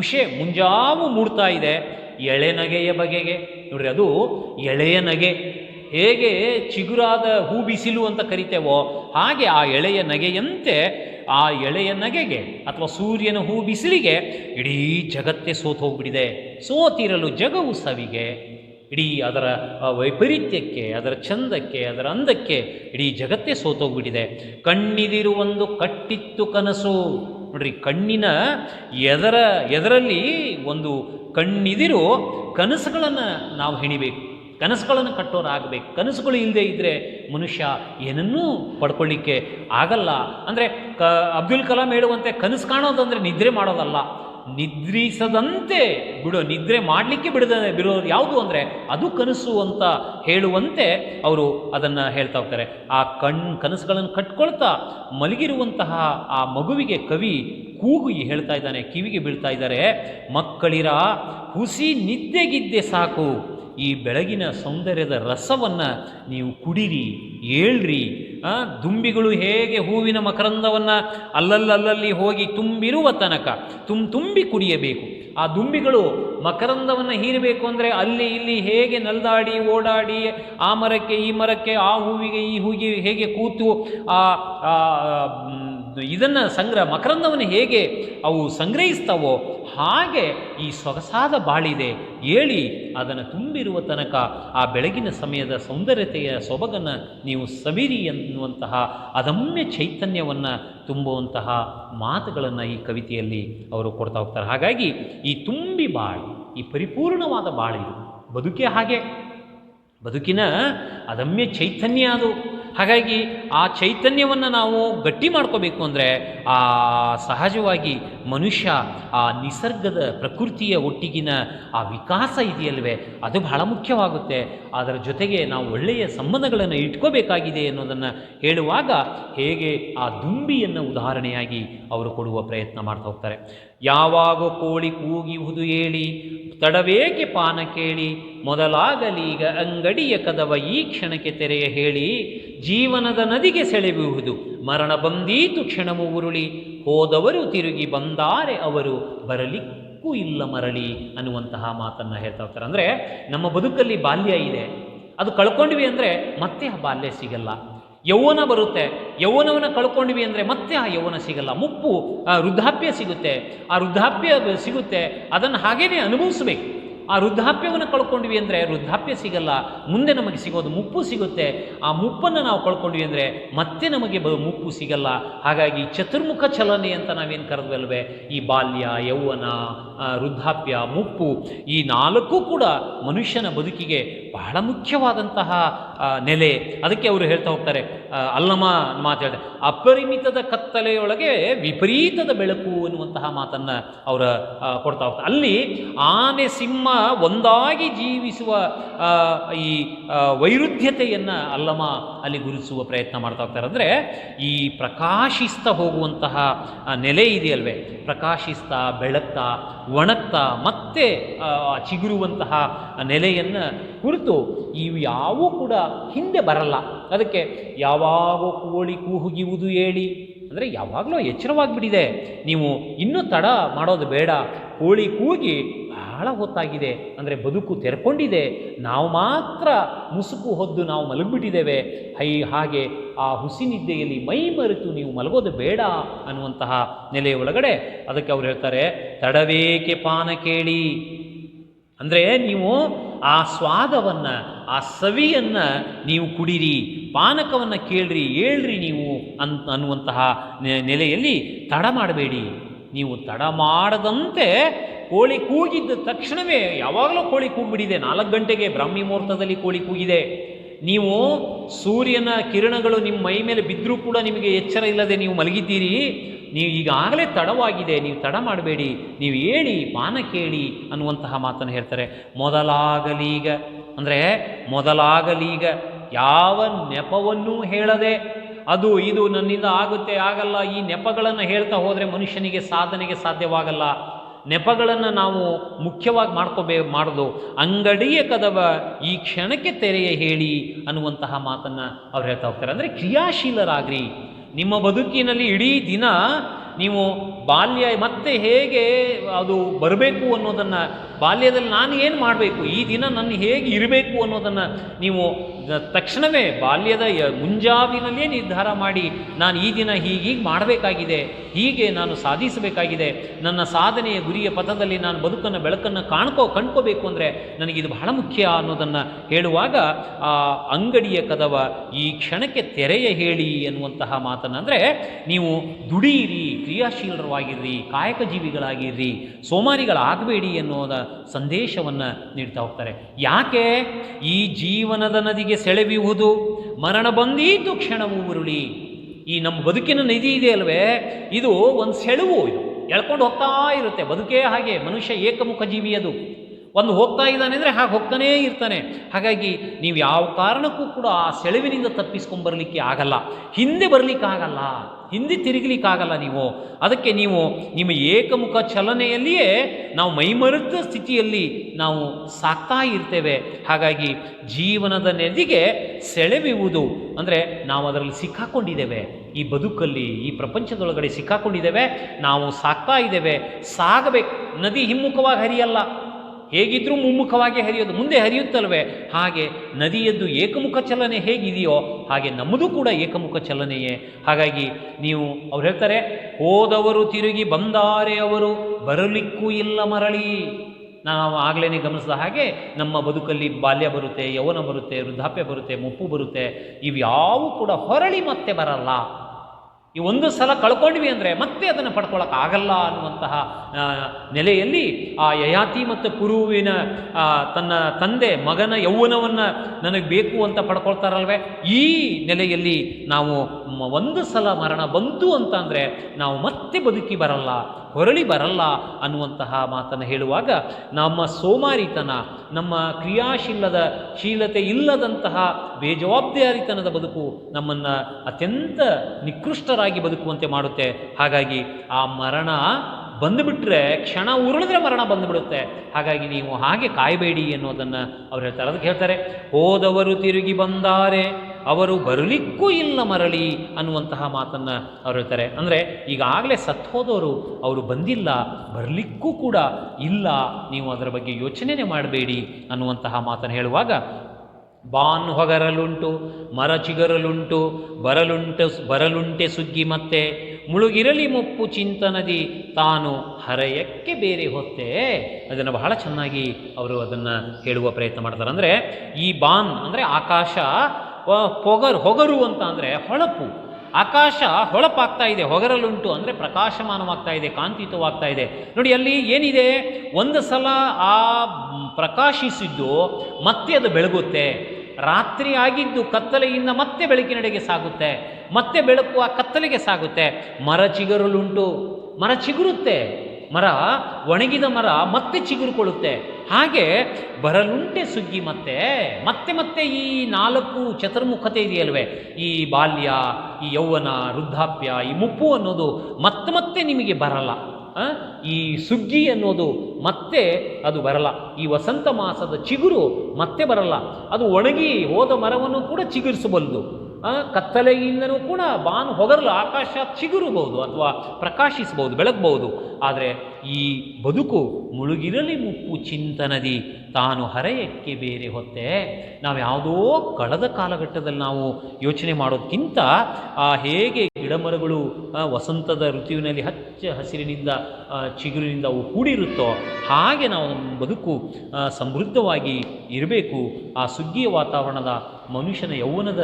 ಉಷೆ ಮುಂಜಾವು ಮೂಡ್ತಾ ಇದೆ. ಎಳೆ ನಗೆಯ ಬಗೆಗೆ. ನೋಡ್ರಿ ಅದು ಎಳೆಯ ನಗೆ. ಹೇಗೆ ಚಿಗುರಾದ ಹೂ ಬಿಸಿಲು ಅಂತ ಕರಿತೇವೋ ಹಾಗೆ ಆ ಎಳೆಯ ನಗೆಯಂತೆ ಆ ಎಳೆಯ ನಗೆಗೆ ಅಥವಾ ಸೂರ್ಯನ ಹೂ ಬಿಸಿಲಿಗೆ ಇಡೀ ಜಗತ್ತೇ ಸೋತು ಹೋಗ್ಬಿಟ್ಟಿದೆ. ಸೋತಿರಲು ಜಗವು ಸವಿಗೆ. ಇಡೀ ಅದರ ವೈಪರೀತ್ಯಕ್ಕೆ, ಅದರ ಚಂದಕ್ಕೆ ಅದರ ಅಂದಕ್ಕೆ ಇಡೀ ಜಗತ್ತೇ ಸೋತೋಗ್ಬಿಟ್ಟಿದೆ. ಕಣ್ಣಿದಿರು ಒಂದು ಕಟ್ಟಿತ್ತು ಕನಸು. ನೋಡ್ರಿ ಕಣ್ಣಿನ ಎದರ, ಎದರಲ್ಲಿ ಒಂದು ಕಣ್ಣಿದಿರು ಕನಸುಗಳನ್ನು ನಾವು ಹೆಣಿಬೇಕು. ಕನಸುಗಳನ್ನು ಕಟ್ಟೋರಾಗಬೇಕು. ಕನಸುಗಳು ಇಲ್ಲದೆ ಇದ್ದರೆ ಮನುಷ್ಯ ಏನನ್ನೂ ಪಡ್ಕೊಳ್ಳಿಕ್ಕೆ ಆಗಲ್ಲ. ಅಂದರೆ ಕ, ಅಬ್ದುಲ್ ಕಲಾಂ ಹೇಳುವಂತೆ ಕನಸು ಕಾಣೋದಂದರೆ ನಿದ್ರೆ ಮಾಡೋದಲ್ಲ. ನಿದ್ರಿಸದಂತೆ ಬಿಡು, ನಿದ್ರೆ ಮಾಡಲಿಕ್ಕೆ ಬಿಡದ ಬಿಡೋದು ಯಾವುದು ಅಂದರೆ ಅದು ಕನಸು ಅಂತ ಹೇಳುವಂತೆ ಅವರು ಅದನ್ನು ಹೇಳ್ತಾ ಹೋಗ್ತಾರೆ. ಆ ಕಣ್, ಕನಸುಗಳನ್ನು ಕಟ್ಕೊಳ್ತಾ ಮಲಗಿರುವಂತಹ ಆ ಮಗುವಿಗೆ ಕವಿ ಕೂಗು ಹೇಳ್ತಾ ಇದ್ದಾನೆ, ಕಿವಿಗೆ ಬೀಳ್ತಾ ಇದ್ದಾರೆ. ಮಕ್ಕಳಿರ, ಹುಸಿ ನಿದ್ದೆಗಿದ್ದೆ ಸಾಕು. ಈ ಬೆಳಗಿನ ಸೌಂದರ್ಯದ ರಸವನ್ನು ನೀವು ಕುಡಿರಿ ಏಳ್ರಿ ದುಂಬಿಗಳು ಹೇಗೆ ಹೂವಿನ ಮಕರಂದವನ್ನು ಅಲ್ಲಲ್ಲಲ್ಲಲ್ಲಿ ಹೋಗಿ ತುಂಬಿರುವ ತನಕ, ತುಂ, ತುಂಬಿ ಕುಡಿಯಬೇಕು. ಆ ದುಂಬಿಗಳು ಮಕರಂದವನ್ನು ಹೀರಬೇಕು ಅಂದರೆ ಅಲ್ಲಿ ಇಲ್ಲಿ ಹೇಗೆ ನಲ್ದಾಡಿ, ಓಡಾಡಿ, ಆ ಮರಕ್ಕೆ, ಈ ಮರಕ್ಕೆ, ಆ ಹೂವಿಗೆ, ಈ ಹೂವಿಗೆ ಹೇಗೆ ಕೂತು ಆ ಇದನ್ನು ಸಂಗ್ರಹ, ಮಕರಂದವನ್ನು ಹೇಗೆ ಅವು ಸಂಗ್ರಹಿಸ್ತಾವೋ ಹಾಗೆ ಈ ಸೊಗಸಾದ ಬಾಳಿದೆ ಏಳಿ ಅದನ್ನು ತುಂಬಿರುವ ತನಕ ಆ ಬೆಳಗಿನ ಸಮಯದ ಸೌಂದರ್ಯತೆಯ ಸೊಬಗನ್ನು ನೀವು ಸವಿರಿ ಎನ್ನುವಂತಹ ಅದಮ್ಯ ಚೈತನ್ಯವನ್ನು ತುಂಬುವಂತಹ ಮಾತುಗಳನ್ನು ಈ ಕವಿತೆಯಲ್ಲಿ ಅವರು ಕೊಡ್ತಾ ಹೋಗ್ತಾರೆ. ಹಾಗಾಗಿ ಈ ತುಂಬಿ ಬಾಳಿ, ಈ ಪರಿಪೂರ್ಣವಾದ ಬಾಳಿದು ಬದುಕೆ ಹಾಗೆ. ಬದುಕಿನ ಅದಮ್ಯ ಚೈತನ್ಯ ಅದು. ಹಾಗಾಗಿ ಆ ಚೈತನ್ಯವನ್ನು ನಾವು ಗಟ್ಟಿ ಮಾಡ್ಕೋಬೇಕು ಅಂದರೆ ಆ ಸಹಜವಾಗಿ ಮನುಷ್ಯ ಆ ನಿಸರ್ಗದ ಪ್ರಕೃತಿಯ ಒಟ್ಟಿಗಿನ ಆ ವಿಕಾಸ ಇದೆಯಲ್ವೇ? ಅದು ಬಹಳ ಮುಖ್ಯವಾಗುತ್ತೆ. ಅದರ ಜೊತೆಗೆ ನಾವು ಒಳ್ಳೆಯ ಸಂಬಂಧಗಳನ್ನು ಇಟ್ಕೋಬೇಕಾಗಿದೆ ಅನ್ನೋದನ್ನು ಹೇಳುವಾಗ ಹೇಗೆ ಆ ದುಂಬಿಯನ್ನು ಉದಾಹರಣೆಯಾಗಿ ಅವರು ಕೊಡುವ ಪ್ರಯತ್ನ ಮಾಡ್ತಾ ಹೋಗ್ತಾರೆ. ಯಾವಾಗ ಕೋಳಿ ಕೂಗಿಹುದು ಹೇಳಿ, ತಡವೇಕೆ ಪಾನ ಕೇಳಿ, ಮೊದಲಾಗಲೀಗ ಅಂಗಡಿಯ ಕದವ ಈ ಕ್ಷಣಕ್ಕೆ ತೆರೆಯ ಹೇಳಿ ಜೀವನದ ನದಿಗೆ ಸೆಳೆಯುವುದು. ಮರಣ ಬಂದೀತು ಕ್ಷಣವು ಉರುಳಿ. ಹೋದವರು ತಿರುಗಿ ಬಂದಾರೆ ಅವರು. ಬರಲಿಕ್ಕೂ ಇಲ್ಲ ಮರಳಿ ಅನ್ನುವಂತಹ ಮಾತನ್ನು ಹೇಳ್ತಾ ಹೋಗ್ತಾರೆ ಅಂದರೆ ನಮ್ಮ ಬದುಕಲ್ಲಿ ಬಾಲ್ಯ ಇದೆ. ಅದು ಕಳ್ಕೊಂಡ್ವಿ ಅಂದರೆ ಮತ್ತೆ ಆ ಬಾಲ್ಯ ಸಿಗಲ್ಲ. ಯೌವನ ಬರುತ್ತೆ. ಯೌವನವನ್ನು ಕಳ್ಕೊಂಡ್ವಿ ಅಂದರೆ ಮತ್ತೆ ಆ ಯೌವನ ಸಿಗಲ್ಲ. ಮುಪ್ಪು, ಆ ವೃದ್ಧಾಪ್ಯ ಸಿಗುತ್ತೆ. ಆ ವೃದ್ಧಾಪ್ಯ ಸಿಗುತ್ತೆ. ಅದನ್ನು ಹಾಗೇನೆ ಅನುಭವಿಸ್ಬೇಕು. ಆ ವೃದ್ಧಾಪ್ಯವನ್ನು ಕಳ್ಕೊಂಡ್ವಿ ಅಂದರೆ ವೃದ್ಧಾಪ್ಯ ಸಿಗಲ್ಲ, ಮುಂದೆ ನಮಗೆ ಸಿಗೋದು ಮುಪ್ಪು ಸಿಗುತ್ತೆ. ಆ ಮುಪ್ಪನ್ನು ನಾವು ಕಳ್ಕೊಂಡ್ವಿ ಅಂದರೆ ಮತ್ತೆ ನಮಗೆ ಬ ಮುಪ್ಪು ಸಿಗಲ್ಲ. ಹಾಗಾಗಿ ಚತುರ್ಮುಖ ಚಲನೆ ಅಂತ ನಾವೇನು ಕರೆದ್ವಲ್ವೇ? ಈ ಬಾಲ್ಯ, ಯೌವನ ವೃದ್ಧಾಪ್ಯ, ಮುಪ್ಪು ಈ ನಾಲ್ಕು ಕೂಡ ಮನುಷ್ಯನ ಬದುಕಿಗೆ ಬಹಳ ಮುಖ್ಯವಾದಂತಹ ನೆಲೆ. ಅದಕ್ಕೆ ಅವರು ಹೇಳ್ತಾ ಹೋಗ್ತಾರೆ. ಅಲ್ಲಮ್ಮ ಅಲ್ಲಮ ಮಾತು ಹೇಳ್ತಾರೆ ಅಪರಿಮಿತದ ಕತ್ತಲೆಯೊಳಗೆ ವಿಪರೀತದ ಬೆಳಕು ಅನ್ನುವಂತಹ ಮಾತನ್ನು ಅವರ ಕೊಡ್ತಾ ಹೋಗ್ತಾರೆ. ಅಲ್ಲಿ ಆನೆ, ಸಿಂಹ ಒಂದಾಗಿ ಜೀವಿಸುವ ಈ ವೈರುಧ್ಯತೆಯನ್ನು ಅಲ್ಲಮ ಅಲ್ಲಿ ಗುರುತಿಸುವ ಪ್ರಯತ್ನ ಮಾಡ್ತಾ ಹೋಗ್ತಾರೆ. ಅಂದರೆ ಈ ಪ್ರಕಾಶಿಸ್ತಾ ಹೋಗುವಂತಹ ನೆಲೆ ಇದೆಯಲ್ವೇ? ಪ್ರಕಾಶಿಸ್ತಾ ಬೆಳಗ್ತಾ ಒಣಗ್ತಾ, ಮತ್ತೆ ಚಿಗುರುವಂತಹ ನೆಲೆಯನ್ನು ಕುರಿತು ಇವು ಯಾವೂ ಕೂಡ ಹಿಂದೆ ಬರಲ್ಲ. ಅದಕ್ಕೆ ಯಾವಾಗೋ ಕೋಳಿ ಕೂಹುಗಿವುದು ಹೇಳಿ. ಅಂದರೆ ಯಾವಾಗಲೂ ಎಚ್ಚರವಾಗಿಬಿಟ್ಟಿದೆ. ನೀವು ಇನ್ನೂ ತಡ ಮಾಡೋದು ಬೇಡ. ಕೋಳಿ ಕೂಗಿ ಬಹಳ ಹೊತ್ತಾಗಿದೆ. ಅಂದರೆ ಬದುಕು ತೆರ್ಕೊಂಡಿದೆ. ನಾವು ಮಾತ್ರ ಮುಸುಕು ಹೊದ್ದು ನಾವು ಮಲಗಿಬಿಟ್ಟಿದ್ದೇವೆ. ಹೈ, ಹಾಗೆ ಆ ಹುಸಿನಿದ್ದೆಯಲ್ಲಿ ಮೈ ಮರೆತು ನೀವು ಮಲಗೋದು ಬೇಡ ಅನ್ನುವಂತಹ ನೆಲೆಯ ಒಳಗಡೆ ಅದಕ್ಕೆ ಅವ್ರು ಹೇಳ್ತಾರೆ, ತಡವೇಕೆ ಪಾನ ಕೇಳಿ? ಅಂದರೆ ನೀವು ಆ ಸ್ವಾದವನ್ನು, ಆ ಸವಿಯನ್ನು ನೀವು ಕುಡಿರಿ, ಪಾನಕವನ್ನು ಕೇಳ್ರಿ, ಹೇಳ್ರಿ ನೀವು ಅನ್, ಅನ್ನುವಂತಹ ನೆಲೆಯಲ್ಲಿ ತಡ ಮಾಡಬೇಡಿ. ನೀವು ತಡ ಮಾಡದಂತೆ ಕೋಳಿ ಕೂಗಿದ್ದ ತಕ್ಷಣವೇ ಯಾವಾಗಲೂ ಕೋಳಿ ಕೂಗಿಬಿಡಿದೆ ನಾಲ್ಕು ಗಂಟೆಗೆ ಬ್ರಾಹ್ಮಿ ಮುಹೂರ್ತದಲ್ಲಿ ಕೋಳಿ ಕೂಗಿದೆ. ನೀವು ಸೂರ್ಯನ ಕಿರಣಗಳು ನಿಮ್ಮ ಮೈ ಮೇಲೆ ಬಿದ್ದರೂ ಕೂಡ ನಿಮಗೆ ಎಚ್ಚರ ಇಲ್ಲದೆ ನೀವು ಮಲಗಿದ್ದೀರಿ. ನೀವು ಈಗಾಗಲೇ ತಡವಾಗಿದೆ, ನೀವು ತಡ ಮಾಡಬೇಡಿ, ನೀವು ಹೇಳಿ, ಪಾನ ಕೇಳಿ ಅನ್ನುವಂತಹ ಮಾತನ್ನು ಹೇಳ್ತಾರೆ. ಮೊದಲಾಗಲೀಗ, ಅಂದರೆ ಮೊದಲಾಗಲೀಗ ಯಾವ ನೆಪವನ್ನೂ ಹೇಳದೆ, ಅದು ಇದು ನನ್ನಿಂದ ಆಗುತ್ತೆ, ಆಗಲ್ಲ, ಈ ನೆಪಗಳನ್ನು ಹೇಳ್ತಾ ಹೋದರೆ ಮನುಷ್ಯನಿಗೆ ಸಾಧನೆಗೆ ಸಾಧ್ಯವಾಗಲ್ಲ. ನೆಪಗಳನ್ನು ನಾವು ಮುಖ್ಯವಾಗಿ ಮಾಡ್ಕೋಬೇ, ಮಾಡೋದು, ಅಂಗಡಿಯ ಕದವ ಈ ಕ್ಷಣಕ್ಕೆ ತೆರೆಯ ಹೇಳಿ ಅನ್ನುವಂತಹ ಮಾತನ್ನು ಅವ್ರು ಹೇಳ್ತಾ ಹೋಗ್ತಾರೆ. ಅಂದರೆ ಕ್ರಿಯಾಶೀಲರಾಗ್ರಿ. ನಿಮ್ಮ ಬದುಕಿನಲ್ಲಿ ಇಡೀ ದಿನ ನೀವು ಬಾಲ್ಯ ಮತ್ತೆ ಹೇಗೆ ಅದು ಬರಬೇಕು ಅನ್ನೋದನ್ನು ಬಾಲ್ಯದಲ್ಲಿ ನಾನು ಏನು ಮಾಡಬೇಕು? ಈ ದಿನ ನನ್ನ ಹೇಗೆ ಇರಬೇಕು ಅನ್ನೋದನ್ನು ನೀವು ತಕ್ಷಣವೇ ಬಾಲ್ಯದ ಮುಂಜಾವಿನಲ್ಲೇ ನಿರ್ಧಾರ ಮಾಡಿ ನಾನು ಈ ದಿನ ಹೀಗೀಗೆ ಮಾಡಬೇಕಾಗಿದೆ, ಹೀಗೆ ನಾನು ಸಾಧಿಸಬೇಕಾಗಿದೆ, ನನ್ನ ಸಾಧನೆಯ ಗುರಿಯ ಪಥದಲ್ಲಿ ನಾನು ಬದುಕನ್ನು, ಬೆಳಕನ್ನು ಕಾಣ್ಕೋ, ಕಂಡ್ಕೋಬೇಕು ಅಂದರೆ ನನಗಿದು ಬಹಳ ಮುಖ್ಯ ಅನ್ನೋದನ್ನು ಹೇಳುವಾಗ ಆ ಅಂಗಡಿಯ ಕದವ ಈ ಕ್ಷಣಕ್ಕೆ ತೆರೆಯ ಹೇಳಿ ಎನ್ನುವಂತಹ ಮಾತನ್ನು ಅಂದರೆ ನೀವು ದುಡಿಯಿರಿ ಕ್ರಿಯಾಶೀಲರವಾಗಿರ್ರಿ ಕಾಯಕ ಜೀವಿಗಳಾಗಿರ್ರಿ ಸೋಮಾರಿಗಳಾಗಬೇಡಿ ಎನ್ನುವುದ ಸಂದೇಶವನ್ನು ನೀಡ್ತಾ ಹೋಗ್ತಾರೆ. ಯಾಕೆ? ಈ ಜೀವನದ ನದಿಗೆ ಸೆಳೆಯುವುದು ಮರಣ ಬಂದೀತು ಕ್ಷಣವು ಉರುಳಿ. ಈ ನಮ್ಮ ಬದುಕಿನ ನದಿ ಇದೆ ಅಲ್ವೇ? ಇದು ಒಂದು ಸೆಳುವು ಇದು. ಎಳ್ಕೊಂಡು ಹೋಗ್ತಾ ಇರುತ್ತೆ. ಬದುಕೇ ಹಾಗೆ ಮನುಷ್ಯ ಏಕಮುಖ ಜೀವಿ ಅದು. ಒಂದು ಹೋಗ್ತಾ ಇದ್ದಾನೆ ಅಂದರೆ ಹಾಗೆ ಹೋಗ್ತಾನೇ ಇರ್ತಾನೆ. ಹಾಗಾಗಿ ನೀವು ಯಾವ ಕಾರಣಕ್ಕೂ ಕೂಡ ಆ ಸೆಳೆವಿನಿಂದ ತಪ್ಪಿಸ್ಕೊಂಬರ್ಲಿಕ್ಕೆ ಆಗಲ್ಲ. ಹಿಂದೆ ಬರಲಿಕ್ಕಾಗಲ್ಲ. ಹಿಂದೆ ತಿರುಗಲಿಕ್ಕಾಗಲ್ಲ ನೀವು. ಅದಕ್ಕೆ ನೀವು ನಿಮ್ಮ ಏಕಮುಖ ಚಲನೆಯಲ್ಲಿಯೇ ನಾವು ಮೈಮರೆತ ಸ್ಥಿತಿಯಲ್ಲಿ ನಾವು ಸಾಕ್ತಾ ಇರ್ತೇವೆ. ಹಾಗಾಗಿ ಜೀವನದ ನೆದಿಗೆ ಸೆಳೆಯುವುದು ಅಂದರೆ ನಾವು ಅದರಲ್ಲಿ ಸಿಕ್ಕಾಕೊಂಡಿದ್ದೇವೆ. ಈ ಬದುಕಲ್ಲಿ, ಈ ಪ್ರಪಂಚದೊಳಗಡೆ ಸಿಕ್ಕಾಕೊಂಡಿದ್ದೇವೆ. ನಾವು ಸಾಕ್ತಾ ಇದ್ದೇವೆ. ಸಾಗಬೇಕು. ನದಿ ಹಿಮ್ಮುಖವಾಗಿ ಹರಿಯಲ್ಲ. ಹೇಗಿದ್ರೂ ಮುಮ್ಮುಖವಾಗಿ ಹರಿಯೋದು, ಮುಂದೆ ಹರಿಯುತ್ತಲ್ವೇ? ಹಾಗೆ ನದಿಯದ್ದು ಏಕಮುಖ ಚಲನೆ ಹೇಗಿದೆಯೋ, ಹಾಗೆ ನಮ್ಮದು ಕೂಡ ಏಕಮುಖ ಚಲನೆಯೇ. ಹಾಗಾಗಿ ನೀವು, ಅವ್ರು ಹೇಳ್ತಾರೆ, ಹೋದವರು ತಿರುಗಿ ಬಂದಾರೆ ಅವರು, ಬರಲಿಕ್ಕೂ ಇಲ್ಲ ಮರಳಿ. ನಾವು ಆಗಲೇ ಗಮನಿಸಿದ ಹಾಗೆ, ನಮ್ಮ ಬದುಕಲ್ಲಿ ಬಾಲ್ಯ ಬರುತ್ತೆ, ಯೌವನ ಬರುತ್ತೆ, ವೃದ್ಧಾಪ್ಯ ಬರುತ್ತೆ, ಮುಪ್ಪು ಬರುತ್ತೆ, ಇವ್ಯಾವೂ ಕೂಡ ಹೊರಳಿ ಮತ್ತೆ ಬರಲ್ಲ. ಈ ಒಂದು ಸಲ ಕಳ್ಕೊಂಡ್ವಿ ಅಂದರೆ ಮತ್ತೆ ಅದನ್ನು ಪಡ್ಕೊಳ್ಳೋಕೆ ಆಗಲ್ಲ ಅನ್ನುವಂತಹ ನೆಲೆಯಲ್ಲಿ ಆ ಯಯಾತಿ ಮತ್ತು ಕುರುವಿನ ತನ್ನ ತಂದೆ ಮಗನ ಯೌವನವನ್ನು ನನಗೆ ಬೇಕು ಅಂತ ಪಡ್ಕೊಳ್ತಾರಲ್ವೇ? ಈ ನೆಲೆಯಲ್ಲಿ ನಾವು ಒಂದು ಸಲ ಮರಣ ಬಂತು ಅಂತ ಅಂದರೆ ನಾವು ಮತ್ತೆ ಬದುಕಿ ಬರಲ್ಲ. ಹೊರಳಿ ಬರಲ್ಲ ಅನ್ನುವಂತಹ ಮಾತನ್ನು ಹೇಳುವಾಗ ನಮ್ಮ ಸೋಮಾರಿತನ, ನಮ್ಮ ಕ್ರಿಯಾಶೀಲದ ಶೀಲತೆ ಇಲ್ಲದಂತಹ ಬೇಜವಾಬ್ದಾರಿತನದ ಬದುಕು ನಮ್ಮನ್ನು ಅತ್ಯಂತ ನಿಕೃಷ್ಟರಾಗಿ ಬದುಕುವಂತೆ ಮಾಡುತ್ತೆ. ಹಾಗಾಗಿ ಆ ಮರಣ ಬಂದುಬಿಟ್ರೆ ಕ್ಷಣ ಉರುಳಿದ್ರೆ ಮರಣ ಬಂದುಬಿಡುತ್ತೆ. ಹಾಗಾಗಿ ನೀವು ಹಾಗೆ ಕಾಯಬೇಡಿ ಅನ್ನೋದನ್ನು ಅವ್ರು ಹೇಳ್ತಾರೆ. ಅದಕ್ಕೆ ಹೇಳ್ತಾರೆ, ಹೋದವರು ತಿರುಗಿ ಬಂದಾರೆ. ಅವರು ಬರಲಿಕ್ಕೂ ಇಲ್ಲ ಮರಳಿ ಅನ್ನುವಂತಹ ಮಾತನ್ನು ಅವ್ರು ಹೇಳ್ತಾರೆ. ಅಂದರೆ ಈಗಾಗಲೇ ಸತ್ತು ಹೋದವರು ಅವರು ಬಂದಿಲ್ಲ, ಬರಲಿಕ್ಕೂ ಕೂಡ ಇಲ್ಲ, ನೀವು ಅದರ ಬಗ್ಗೆ ಯೋಚನೆನೇ ಮಾಡಬೇಡಿ ಅನ್ನುವಂತಹ ಮಾತನ್ನು ಹೇಳುವಾಗ ಬಾನ್ ಹೊಗರಲುಂಟು, ಮರ ಚಿಗರಲುಂಟು, ಬರಲುಂಟು, ಬರಲುಂಟೆ ಸುಗ್ಗಿ ಮತ್ತೆ, ಮುಳುಗಿರಲಿ ಮುಪ್ಪು ಚಿಂತನದಿ, ತಾನು ಹರೆಯಕ್ಕೆ ಬೇರೆ ಹೊತ್ತೆ. ಅದನ್ನು ಬಹಳ ಚೆನ್ನಾಗಿ ಅವರು ಅದನ್ನು ಹೇಳುವ ಪ್ರಯತ್ನ ಮಾಡ್ತಾರೆ. ಅಂದರೆ ಈ ಬಾನ್ ಅಂದರೆ ಆಕಾಶ ಪೊಗರು ಹೊಗರು ಅಂತ ಅಂದರೆ ಹೊಳಪು. ಆಕಾಶ ಹೊಳಪಾಗ್ತಾ ಇದೆ. ಹೊಗರಲುಂಟು ಅಂದರೆ ಪ್ರಕಾಶಮಾನವಾಗ್ತಾ ಇದೆ, ಕಾಂತಿಯುತವಾಗ್ತಾ ಇದೆ. ನೋಡಿ, ಅಲ್ಲಿ ಏನಿದೆ? ಒಂದು ಸಲ ಆ ಪ್ರಕಾಶಿಸಿದ್ದು ಮತ್ತೆ ಅದು ಬೆಳಗುತ್ತೆ. ರಾತ್ರಿ ಆಗಿದ್ದು ಕತ್ತಲೆಯಿಂದ ಮತ್ತೆ ಬೆಳಕಿನಡೆಗೆ ಸಾಗುತ್ತೆ. ಮತ್ತೆ ಬೆಳಕು ಆ ಕತ್ತಲೆಗೆ ಸಾಗುತ್ತೆ. ಮರ ಚಿಗುರಲುಂಟು. ಮರ ಚಿಗುರುತ್ತೆ. ಮರ ಒಣಗಿದ ಮರ ಮತ್ತೆ ಚಿಗುರುಕೊಳ್ಳುತ್ತೆ. ಹಾಗೆ ಬರಲುಂಟೆ ಸುಗ್ಗಿ ಮತ್ತೆ ಮತ್ತೆ ಮತ್ತೆ ಈ ನಾಲ್ಕು ಚತುರ್ಮುಖತೆ ಇದೆಯಲ್ವೇ? ಈ ಬಾಲ್ಯ, ಈ ಯೌವನ, ವೃದ್ಧಾಪ್ಯ, ಈ ಮುಪ್ಪು ಅನ್ನೋದು ಮತ್ತೆ ಮತ್ತೆ ನಿಮಗೆ ಬರಲ್ಲ? ಈ ಸುಗ್ಗಿ ಅನ್ನೋದು ಮತ್ತೆ ಅದು ಬರಲ್ಲ. ಈ ವಸಂತ ಮಾಸದ ಚಿಗುರು ಮತ್ತೆ ಬರಲ್ಲ. ಅದು ಒಣಗಿ ಹೋದ ಮರವನ್ನು ಕೂಡ ಚಿಗುರಿಸಬಲ್ಲದು. ಕತ್ತಲೆಯಿಂದನೂ ಕೂಡ ಬಾನು ಹೊಗರಲು ಆಕಾಶ ಚಿಗುರಬಹುದು ಅಥವಾ ಪ್ರಕಾಶಿಸಬಹುದು ಬೆಳಗಬಹುದು. ಆದರೆ ಈ ಬದುಕು ಮುಳುಗಿರಲಿ ಮುಪ್ಪು ಚಿಂತನದಿ, ತಾನು ಹರೆಯಕ್ಕೆ ಬೇರೆ ಹೊತ್ತೆ. ನಾವು ಯಾವುದೋ ಕಳೆದ ಕಾಲಘಟ್ಟದಲ್ಲಿ ನಾವು ಯೋಚನೆ ಮಾಡೋದಕ್ಕಿಂತ ಆ ಹೇಗೆ ಗಿಡಮರಗಳು ವಸಂತದ ಋತುವಿನಲ್ಲಿ ಹಚ್ಚ ಹಸಿರಿನಿಂದ ಚಿಗುರಿನಿಂದ ಅವು ಕೂಡಿರುತ್ತೋ, ಹಾಗೆ ನಾವು ನಮ್ಮ ಬದುಕು ಸಮೃದ್ಧವಾಗಿ ಇರಬೇಕು. ಆ ಸುಗ್ಗಿಯ ವಾತಾವರಣದ ಮನುಷ್ಯನ ಯೌವನದ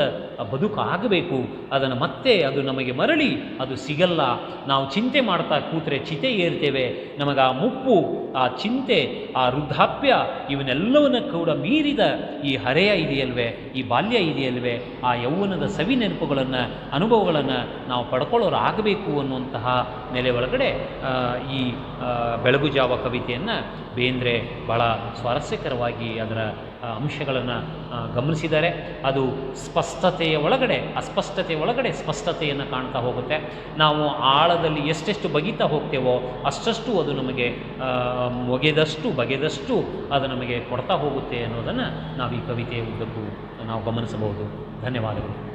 ಬದುಕು ಆಗಬೇಕು. ಅದನ್ನು ಮತ್ತೆ ಅದು ನಮಗೆ ಮರಳಿ, ಅದು ಸಿಗಲ್ಲ. ನಾವು ಚಿಂತೆ ಮಾಡ್ತಾ ಕೂತ್ರೆ ಚಿತೆ ಏರ್ತೇವೆ. ನಮಗೆ ಆ ಮುಪ್ಪು, ಆ ಚಿಂತೆ, ಆ ವೃದ್ಧಾಪ್ಯ ಇವನ್ನೆಲ್ಲವನ್ನು ಕೂಡ ಮೀರಿದ ಈ ಹರೆಯ ಇದೆಯಲ್ವೇ, ಈ ಬಾಲ್ಯ ಇದೆಯಲ್ವೇ, ಆ ಯೌವನದ ಸವಿ ನೆನಪುಗಳನ್ನು, ಅನುಭವಗಳನ್ನು ನಾವು ಪಡ್ಕೊಳ್ಳೋರು ಆಗಬೇಕು ಅನ್ನುವಂತಹ ನೆಲೆ ಒಳಗಡೆ ಈ ಬೆಳಗುಜಾವ ಕವಿತೆಯನ್ನು ಬೇಂದ್ರೆ ಭಾಳ ಸ್ವಾರಸ್ಯಕರವಾಗಿ ಅದರ ಅಂಶಗಳನ್ನು ಗಮನಿಸಿದರೆ ಅದು ಸ್ಪಷ್ಟತೆಯ ಒಳಗಡೆ, ಅಸ್ಪಷ್ಟತೆಯ ಒಳಗಡೆ ಸ್ಪಷ್ಟತೆಯನ್ನು ಕಾಣ್ತಾ ಹೋಗುತ್ತೆ. ನಾವು ಆಳದಲ್ಲಿ ಎಷ್ಟೆಷ್ಟು ಬಗೀತಾ ಹೋಗ್ತೇವೋ ಅಷ್ಟಷ್ಟು ಅದು ನಮಗೆ ಒಗೆದಷ್ಟು, ಬಗೆದಷ್ಟು ಅದು ನಮಗೆ ಕೊಡ್ತಾ ಹೋಗುತ್ತೆ ಅನ್ನೋದನ್ನು ನಾವು ಈ ಕವಿತೆಯ ಉದ್ದಕ್ಕೂ ನಾವು ಗಮನಿಸಬಹುದು. ಧನ್ಯವಾದಗಳು.